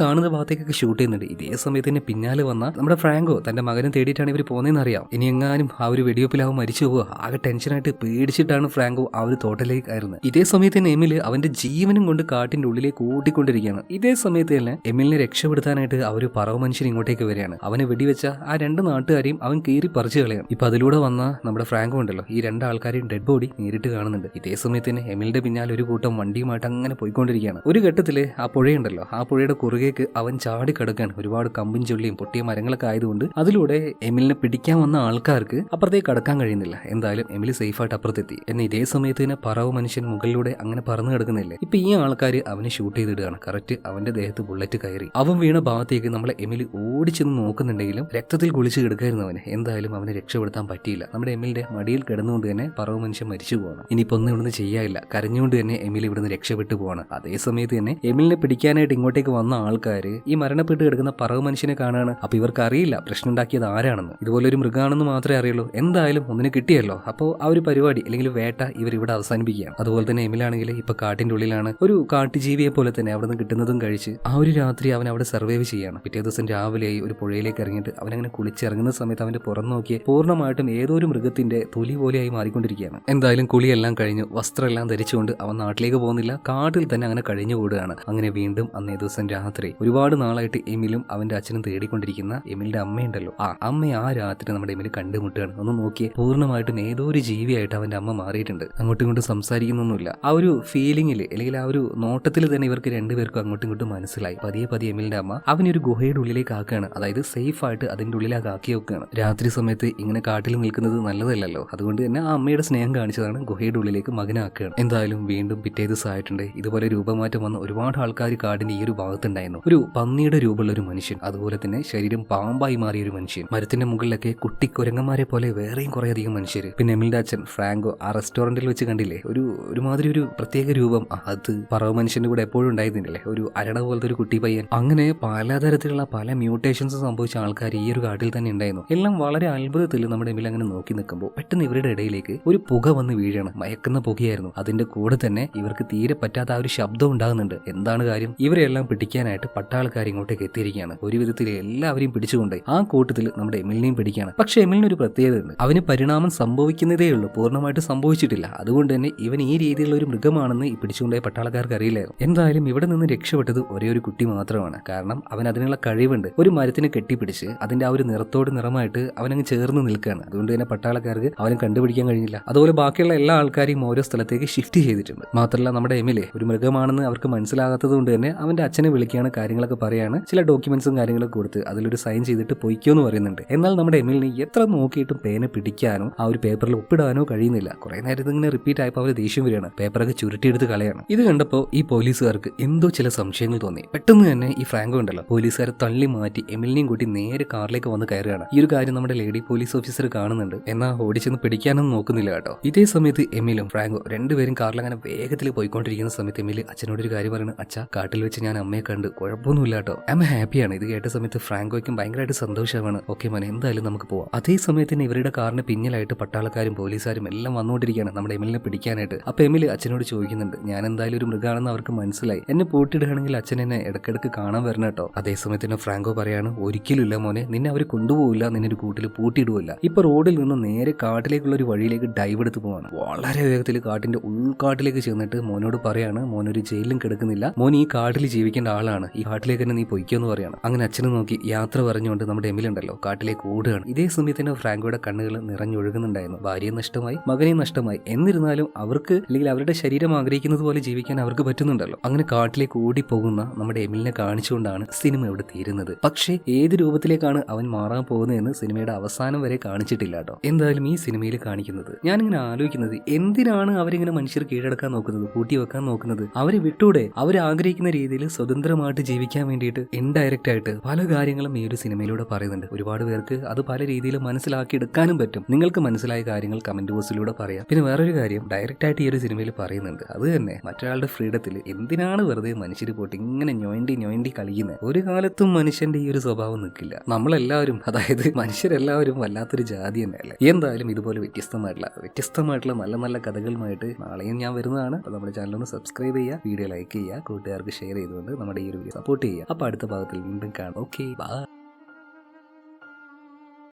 കാണുന്ന ഭാഗത്തേക്കൊക്കെ ഷൂട്ട് ചെയ്യുന്നുണ്ട്. ഇതേ സമയത്ത് തന്നെ പിന്നാലെ വന്ന നമ്മുടെ ഫ്രാങ്കോ തന്റെ മകനെ തേടിയിട്ടാണ് ഇവർ പോകുന്നതെന്ന് അറിയാം. ഇനി എങ്ങാനും ആ ഒരു വെടിവെപ്പിലാവും മരിച്ചു പോവുക ആകെ ടെൻഷനായിട്ട് പേടിച്ചിട്ടാണ് ഫ്രാങ്കോ ആ ഒരു തോട്ടലേക്ക് കയറുന്നത്. ഇതേ സമയത്ത് തന്നെ എമിൽ അവന്റെ ജീവനും കൊണ്ട് കാട്ടിന്റെ ഉള്ളിലേക്ക് ഓടിക്കൊണ്ടിരിക്കുകയാണ് ഇതേ സമയത്ത് തന്നെ എമിലിനെ രക്ഷപ്പെടുത്താനായിട്ട് ആ ഒരു പറവ മനുഷ്യൻ ഇങ്ങോട്ടേക്ക് വരികയാണ്. അവനെ വെടിവെച്ച ആ രണ്ട് നാട്ടുകാരെയും അവൻ കീറി പറിച്ചു കളയാണ് ഇപ്പൊ അതിലൂടെ വന്ന നമ്മുടെ ഫ്രാങ്കോ ഉണ്ടല്ലോ ഈ രണ്ട് ആൾക്കാരെയും ഡെഡ് ബോഡി നേരിട്ട് കാണുന്നുണ്ട്. ഇതേ സമയത്ത് തന്നെ എമിലിന്റെ പിന്നാലെ ഒരു കൂട്ടം വണ്ടിയുമായിട്ട് അങ്ങനെ പോയിക്കൊണ്ടിരിക്കുകയാണ്. ഒരു ഘട്ടത്തിൽ ആ പുഴയുണ്ടല്ലോ. ആ പുഴയുടെ കുറുകേക്ക് അവൻ ചാടി കിടക്കുകയാണ് ഒരുപാട് കമ്പും ചുള്ളിയും പൊട്ടിയ മരങ്ങളൊക്കെ ആയതുകൊണ്ട് അതിലൂടെ എമിലിനെ പിടിക്കാൻ വന്ന ആൾക്കാർക്ക് അപ്പുറത്തേക്ക് കടക്കാൻ കഴിയുന്നില്ല. എന്തായാലും എമിലി സേഫ് ആയിട്ട് അപ്പുറത്തെത്തി. എന്നാൽ ഇതേ സമയത്ത് തന്നെ പറവ് മനുഷ്യൻ മുകളിലൂടെ അങ്ങനെ പറന്നു കിടക്കുന്നില്ലേ? ഇപ്പൊ ഈ ആൾക്കാർ അവനെ ഷൂട്ട് ചെയ്തിടുകയാണ്. കറക്റ്റ് അവന്റെ ദേഹത്ത് ബുള്ളറ്റ് കയറി. അവൻ വീണ ഭാഗത്തേക്ക് നമ്മളെ എമിലി ഓടിച്ചെന്ന് നോക്കുന്നുണ്ടെങ്കിലും രക്തത്തിൽ കുളിച്ച് കിടക്കായിരുന്നു അവന്. എന്തായാലും അവനെ രക്ഷപ്പെടുത്താൻ പറ്റിയില്ല. നമ്മുടെ എമിലിന്റെ മടിയിൽ കിടന്നുകൊണ്ട് തന്നെ പറവ് മനുഷ്യൻ മരിച്ചു പോകണം ഇനിയിപ്പോ ഒന്നും ഇവിടുന്ന് ചെയ്യാനില്ല. കരഞ്ഞുകൊണ്ട് തന്നെ എമിലി ഇവിടുന്ന് രക്ഷപ്പെട്ടു പോകണം അതേ സമയത്ത് തന്നെ എമിലിനെ പിടിക്കാനായിട്ട് ഇങ്ങോട്ടേക്ക് വന്ന ആൾക്കാര് ഈ മരണപ്പെട്ട് കിടക്കുന്ന പറവ് മനുഷ്യനെ കാണാണ്. അപ്പൊ ഇവർക്ക് അറിയില്ല പ്രശ്നം ഉണ്ടാക്കിയത് ആരാണെന്ന്. ഇതുപോലെ ഒരു മൃഗമാണെന്ന് മാത്രമേ അറിയുള്ളൂ. എന്തായാലും ഒന്നിന് കിട്ടിയല്ലോ. അപ്പോൾ ആ ഒരു പരിപാടി അല്ലെങ്കിൽ വേട്ട ഇവർ ഇവിടെ അവസാനിപ്പിക്കുകയാണ്. അതുപോലെ തന്നെ എമിലാണെങ്കിൽ ഇപ്പൊ കാട്ടിന്റെ ഉള്ളിലാണ് ഒരു കാട്ടുജീവിയെ പോലെ തന്നെ അവിടെ നിന്ന് കിട്ടുന്നതും കഴിച്ച് ആ ഒരു രാത്രി അവൻ അവിടെ സർവൈവ് ചെയ്യാണ് പിറ്റേ ദിവസം രാവിലെയായി ഒരു പുഴയിലേക്ക് ഇറങ്ങിയിട്ട് അവനങ്ങനെ കുളിച്ചിറങ്ങുന്ന സമയത്ത് അവന്റെ പുറം നോക്കിയ പൂർണമായിട്ടും ഏതോ ഒരു മൃഗത്തിന്റെ തൊലി പോലെയായി മാറിക്കൊണ്ടിരിക്കുകയാണ്. എന്തായാലും കുളിയെല്ലാം കഴിഞ്ഞു. വസ്ത്രമെല്ലാം ധരിച്ചുകൊണ്ട് അവൻ നാട്ടിലേക്ക് പോകുന്നില്ല. കാട്ടിൽ തന്നെ അങ്ങനെ കഴിഞ്ഞു. കൂടുകയാണ് അങ്ങനെ വീണ്ടും അന്നേ ദിവസം രാത്രി ഒരുപാട് നാളായിട്ട് എമിലും അവന്റെ അച്ഛനും തേടിക്കൊണ്ടിരിക്കുന്ന എമിലിന്റെ അമ്മയുണ്ടല്ലോ. ആ അമ്മ ആ രാത്രി നമ്മുടെ എമിൽ കണ്ടുമുട്ടുകയാണ്. ഒന്ന് നോക്കിയേ പൂർണമായിട്ടും ഏതോ ഒരു ജീവിയായിട്ട് അവന്റെ അമ്മ മാറിയിട്ടുണ്ട്. അങ്ങോട്ടും ഇങ്ങോട്ടും സംസാരിക്കുന്നൊന്നുമില്ല. ആ ഒരു ഫീലിംഗിൽ അല്ലെങ്കിൽ ആ ഒരു നോട്ടത്തിൽ തന്നെ ഇവർക്ക് രണ്ടുപേർക്കും അങ്ങോട്ടും ഇങ്ങോട്ടും മനസ്സിലായി. പതിയെ പതിയെ എമിലിന്റെ അമ്മ അവനൊരു ഗുഹയുടെ ഉള്ളിലേക്ക് ആക്കുകയാണ് അതായത് സേഫ് ആയിട്ട് അതിന്റെ ഉള്ളിലേക്ക് ആക്കി വെക്കുകയാണ്. രാത്രി സമയത്ത് ഇങ്ങനെ കാട്ടിൽ നിൽക്കുന്നത് നല്ലതല്ലല്ലോ. അതുകൊണ്ട് തന്നെ ആ അമ്മയുടെ സ്നേഹം കാണിച്ചതാണ് ഗുഹയുടെ ഉള്ളിലേക്ക് മകനാക്കുകയാണ്. എന്തായാലും വീണ്ടും പിറ്റേ ദിവസമായിട്ടുണ്ട് ഇതുപോലെ രൂപമാറ്റം വന്ന ഒരുപാട് ആൾക്കാർ കാടിന്റെ ഈ ഒരു ഭാഗത്തുണ്ടായിരുന്നു. ഒരു പന്നിയുടെ രൂപമുള്ള ഒരു മനുഷ്യൻ അതുപോലെ തന്നെ ശരീരം പാമ്പായി മാറിയ ഒരു മനുഷ്യൻ മരത്തിന്റെ മുകളിലൊക്കെ കുട്ടി കുരങ്ങന്മാരെ പോലെ വേറെയും കുറെ അധികം മനുഷ്യർ പിന്നെ എമിലിന്റെ അച്ഛൻ ഫ്രാങ്കോ ആ റെസ്റ്റോറന്റിൽ വെച്ച് കണ്ടില്ലേ ഒരു ഒരുമാതിരി ഒരു പ്രത്യേക രൂപം. അത് പറവ് മനുഷ്യന്റെ കൂടെ എപ്പോഴും ഉണ്ടായിരുന്നില്ലേ ഒരു അരണ പോലത്തെ ഒരു കുട്ടി പയ്യൻ. അങ്ങനെ പലതരത്തിലുള്ള പല മ്യൂട്ടേഷൻസ് സംഭവിച്ച ആൾക്കാർ ഈ ഒരു കാട്ടിൽ തന്നെ ഉണ്ടായിരുന്നു. എല്ലാം വളരെ അത്ഭുതത്തിൽ നമ്മുടെ എമിൽ അങ്ങനെ നോക്കി നിൽക്കുമ്പോൾ പെട്ടെന്ന് ഇവരുടെ ഇടയിലേക്ക് ഒരു പുക വന്ന് വീഴണം. മയക്കുന്ന പുകയായിരുന്നു. അതിന്റെ കൂടെ തന്നെ ഇവർക്ക് തീരെ പറ്റാത്ത ആ ഒരു ശബ്ദം ഉണ്ടാകുന്നുണ്ട്. എന്താണ് കാര്യം? ഇവരെല്ലാം പിടിക്കാനായിട്ട് പട്ടാളക്കാർ ഇങ്ങോട്ടേക്ക് എത്തിയിരിക്കുകയാണ്. ഒരു വിധത്തിൽ എല്ലാവരെയും പിടിച്ചുകൊണ്ട് ആ കൂട്ടത്തിൽ നമ്മുടെ എമിലിനെയും പിടിക്കുകയാണ്. പക്ഷെ എമിലിന് ഒരു പ്രത്യേകതയുണ്ട്. അവന് പരിണാമം സംഭവിക്കുന്നതേ ഉള്ളൂ. പൂർണമായിട്ട് സംഭവിച്ചിട്ടില്ല. അതുകൊണ്ട് തന്നെ ഇവൻ ഈ രീതിയിലുള്ള ഒരു മൃഗമാണെന്ന് ഈ പിടിച്ചുകൊണ്ടുപോയ പട്ടാളക്കാർക്ക് അറിയില്ലായിരുന്നു. എന്തായാലും ഇവിടെ നിന്ന് രക്ഷപ്പെട്ടത് ഒരേ ഒരു കുട്ടി മാത്രമാണ്. കാരണം അവൻ അതിനുള്ള കഴിവുണ്ട്. ഒരു മരത്തിനെ കെട്ടിപ്പിടിച്ച് അതിന്റെ ആ ഒരു നിറത്തോട് നിറമായിട്ട് അവനങ്ങ് ചേർന്ന് നിൽക്കുകയാണ്. അതുകൊണ്ട് തന്നെ പട്ടാളക്കാർക്ക് അവനെ കണ്ടുപിടിക്കാൻ കഴിഞ്ഞില്ല. അതുപോലെ ബാക്കിയുള്ള എല്ലാ ആൾക്കാരെയും ഓരോ സ്ഥലത്തേക്ക് ഷിഫ്റ്റ് ചെയ്തിട്ടുണ്ട്. മാത്രമല്ല നമ്മുടെ എമിലെ ഒരു മൃഗമാണെന്ന് അവർക്ക് മനസ്സിലാകാത്തത് കൊണ്ട് തന്നെ അവന്റെ അച്ഛനെ വിളിക്കുകയാണ് കാര്യങ്ങളൊക്കെ പറയാണ്. ചില ഡോക്യുമെന്റ്സും കാര്യങ്ങളൊക്കെ കൊടുത്ത് അതിലൊരു സൈൻ ചെയ്തിട്ട് പൊയ്ക്കോ എന്ന് പറയുന്നുണ്ട്. എന്നാൽ നമ്മുടെ എമിലിന് എത്ര നോക്കിയിട്ടും പേന പിടിക്കാനോ ആ ഒരു പേപ്പറിൽ ഒപ്പിടാനോ കഴിയുന്നില്ല. കുറെ നേരത്തെ ഇങ്ങനെ റിപ്പീറ്റ് ആയപ്പോൾ അവർ ദേഷ്യം വരികയാണ്. പേപ്പറൊക്കെ ചുരുട്ടിയെടുത്ത് കളയാണ്. ഇത് കണ്ടപ്പോൾ ഈ പോലീസുകാർക്ക് എന്തോ ചില സംശയങ്ങൾ തോന്നി. പെട്ടെന്ന് തന്നെ ഈ ഫ്രാങ്കോ ഉണ്ടല്ലോ. പോലീസുകാരെ തള്ളി മാറ്റി എമിലിനെയും കൂട്ടി നേരെ കാറിലേക്ക് വന്ന് കയറുകയാണ്. ഈ ഒരു കാര്യം നമ്മുടെ ലേഡി പോലീസ് ഓഫീസർ കാണുന്നുണ്ട്. എന്നാൽ ഓടിച്ചെന്ന് പിടിക്കാനൊന്നും നോക്കുന്നില്ല കേട്ടോ. ഇതേ സമയത്ത് എമിലും ഫ്രാങ്കോ രണ്ടുപേരും കാറിൽ അങ്ങനെ വേഗത്തിൽ പോയിക്കൊണ്ടിരിക്കുന്ന സമയത്ത് എമിൽ അച്ഛനോട് ഒരു കാര്യം പറയുന്നത് അച്ഛാ കാട്ടിൽ വെച്ച് ഞാൻ അമ്മയെ കണ്ട് കുഴപ്പമൊന്നുമില്ല കേട്ടോ അമ്മ ഹാപ്പിയാണ്. ഇത് കേട്ട സമയത്ത് ഫ്രാങ്കോയ്ക്കും ഭയങ്കരമായിട്ട് സന്തോഷമാണ്. ഓക്കെ മോനെ എന്തായാലും നമുക്ക് പോവാം. അതേ സമയത്ത് തന്നെ ഇവരുടെ കാറിന് പിന്നിലായിട്ട് പട്ടാളക്കാരും പോലീസുകാരും എല്ലാം വന്നുകൊണ്ടിരിക്കുകയാണ്. നമ്മുടെ എമിലിനെ പിടിക്കാനായിട്ട്. അപ്പൊ എമിൽ അച്ഛനോട് ചോദിക്കുന്നുണ്ട് ഞാൻ എന്തായാലും ഒരു മൃഗാണെന്ന് അവർക്ക് മനസ്സിലായി. എന്നെ പൂട്ടിയിടുകയാണെങ്കിൽ അച്ഛൻ എന്നെ ഇടക്കിടക്ക് കാണാൻ വരണം കേട്ടോ. അതേ സമയത്ത് തന്നെ ഫ്രാങ്കോ പറയാണ് ഒരിക്കലും ഇല്ല മോനെ നിന്നെ അവർ കൊണ്ടുപോകില്ല നിന്നെ ഒരു കൂട്ടിൽ പൂട്ടിയിടുകയില്ല. ഇപ്പൊ റോഡിൽ നിന്ന് നേരെ കാട്ടിലേക്കുള്ള ഒരു വഴിയിലേക്ക് ഡൈവ് എടുത്ത് പോവാണ്. വളരെ വേഗത്തിൽ കാട്ടിന്റെ ഉൾക്കാട്ടിലേക്ക് ചെന്നിട്ട് മോനോട് പറയാണ് മോനൊരു ജയിലിലും കിടക്കുന്നില്ല. മോൻ ഈ കാട്ടിൽ ജീവിക്കേണ്ട ആളാണ്. ഈ കാട്ടിലേക്ക് തന്നെ നീ പൊയ്ക്കോന്ന് പറയാണ്. അങ്ങനെ അച്ഛനെ നോക്കി യാത്ര പറഞ്ഞുകൊണ്ട് നമ്മുടെ എമിലുണ്ടല്ലോ. കാട്ടിലേക്ക് ഓടുകയാണ്. ഇതേ സമയത്ത് തന്നെ ഫ്രാങ്കോയുടെ കണ്ണുകൾ നിറഞ്ഞൊഴുകുന്നുണ്ടായിരുന്നു. ഭാര്യയും നഷ്ടമായി മകനെയും നഷ്ടമായി. എന്നിരുന്നാലും അവർക്ക് അല്ലെങ്കിൽ അവരുടെ ശരീരം ആഗ്രഹിക്കുന്നത് പോലെ ജീവിക്കാൻ അവർക്ക് പറ്റുന്നുണ്ടല്ലോ. അങ്ങനെ കാട്ടിലേക്ക് ഓടിപ്പോകുന്ന നമ്മുടെ എമിലിനെ കാണിച്ചുകൊണ്ടാണ് സിനിമ ഇവിടെ തീരുന്നത്. പക്ഷേ ഏത് രൂപത്തിലേക്കാണ് അവൻ മാറാൻ പോകുന്നതെന്ന് സിനിമയുടെ അവസാനം വരെ കാണിച്ചിട്ടില്ല കേട്ടോ. എന്തായാലും ഈ സിനിമയിൽ കാണിക്കുന്നത് ഞാനിങ്ങനെ ആലോചിക്കുന്നത് എന്തിനാണ് അവരിങ്ങനെ മനുഷ്യർ കീഴടക്കാൻ നോക്കുന്നത് കൂട്ടി വെക്കാൻ നോക്കുന്നത്? അവരെ വിട്ടൂടെ അവർ ആഗ്രഹിക്കുന്ന രീതിയിൽ സ്വതന്ത്രമായിട്ട് ജീവിക്കാൻ വേണ്ടിയിട്ട് ഇൻഡയറക്റ്റ് ആയിട്ട് പല കാര്യങ്ങളും ഈ ഒരു സിനിമയിലൂടെ പറയുന്നുണ്ട്. ഒരുപാട് പേർക്ക് അത് പല രീതിയിൽ മനസ്സിലാക്കി എടുക്കാനും പറ്റും. നിങ്ങൾക്ക് മനസ്സിലായ കാര്യങ്ങൾ കമന്റ് ബോക്സിലൂടെ പറയാം. പിന്നെ വേറൊരു കാര്യം ഡയറക്റ്റ് ആയിട്ട് ഈ ഒരു സിനിമയിൽ പറയുന്നുണ്ട്. അത് തന്നെ മറ്റൊരാളുടെ ഫ്രീഡത്തിൽ എന്തിനാണ് വെറുതെ മനുഷ്യർ പോയിട്ട് ഇങ്ങനെ ഞൊയണ്ടി ഞൊയണ്ടി കളിക്കുന്നത് ഒരു കാലത്തും മനുഷ്യന്റെ ഈ ഒരു സ്വഭാവം നിൽക്കില്ല. നമ്മളെല്ലാവരും അതായത് മനുഷ്യരെല്ലാവരും വല്ലാത്തൊരു ജാതി തന്നെയല്ലേ? എന്തായാലും ഇതുപോലെ വ്യത്യസ്തമായിട്ടുള്ള വ്യത്യസ്തമായിട്ടുള്ള നല്ല നല്ല കഥകളുമായിട്ട് നാളെയും ഞാൻ വരുന്നതാണ്. അപ്പോൾ നമ്മുടെ ചാനൽ ഒന്ന് സബ്സ്ക്രൈബ് ചെയ്യുക. വീഡിയോ ലൈക്ക് ചെയ്യുക കൂട്ടുകാർക്ക് ഷെയർ ചെയ്തുകൊണ്ട് നമ്മുടെ ഈ ഒരു വീഡിയോ സപ്പോർട്ട് ചെയ്യുക. അപ്പോൾ അടുത്ത ഭാഗത്തിൽ വീണ്ടും കാണാം. Okay bye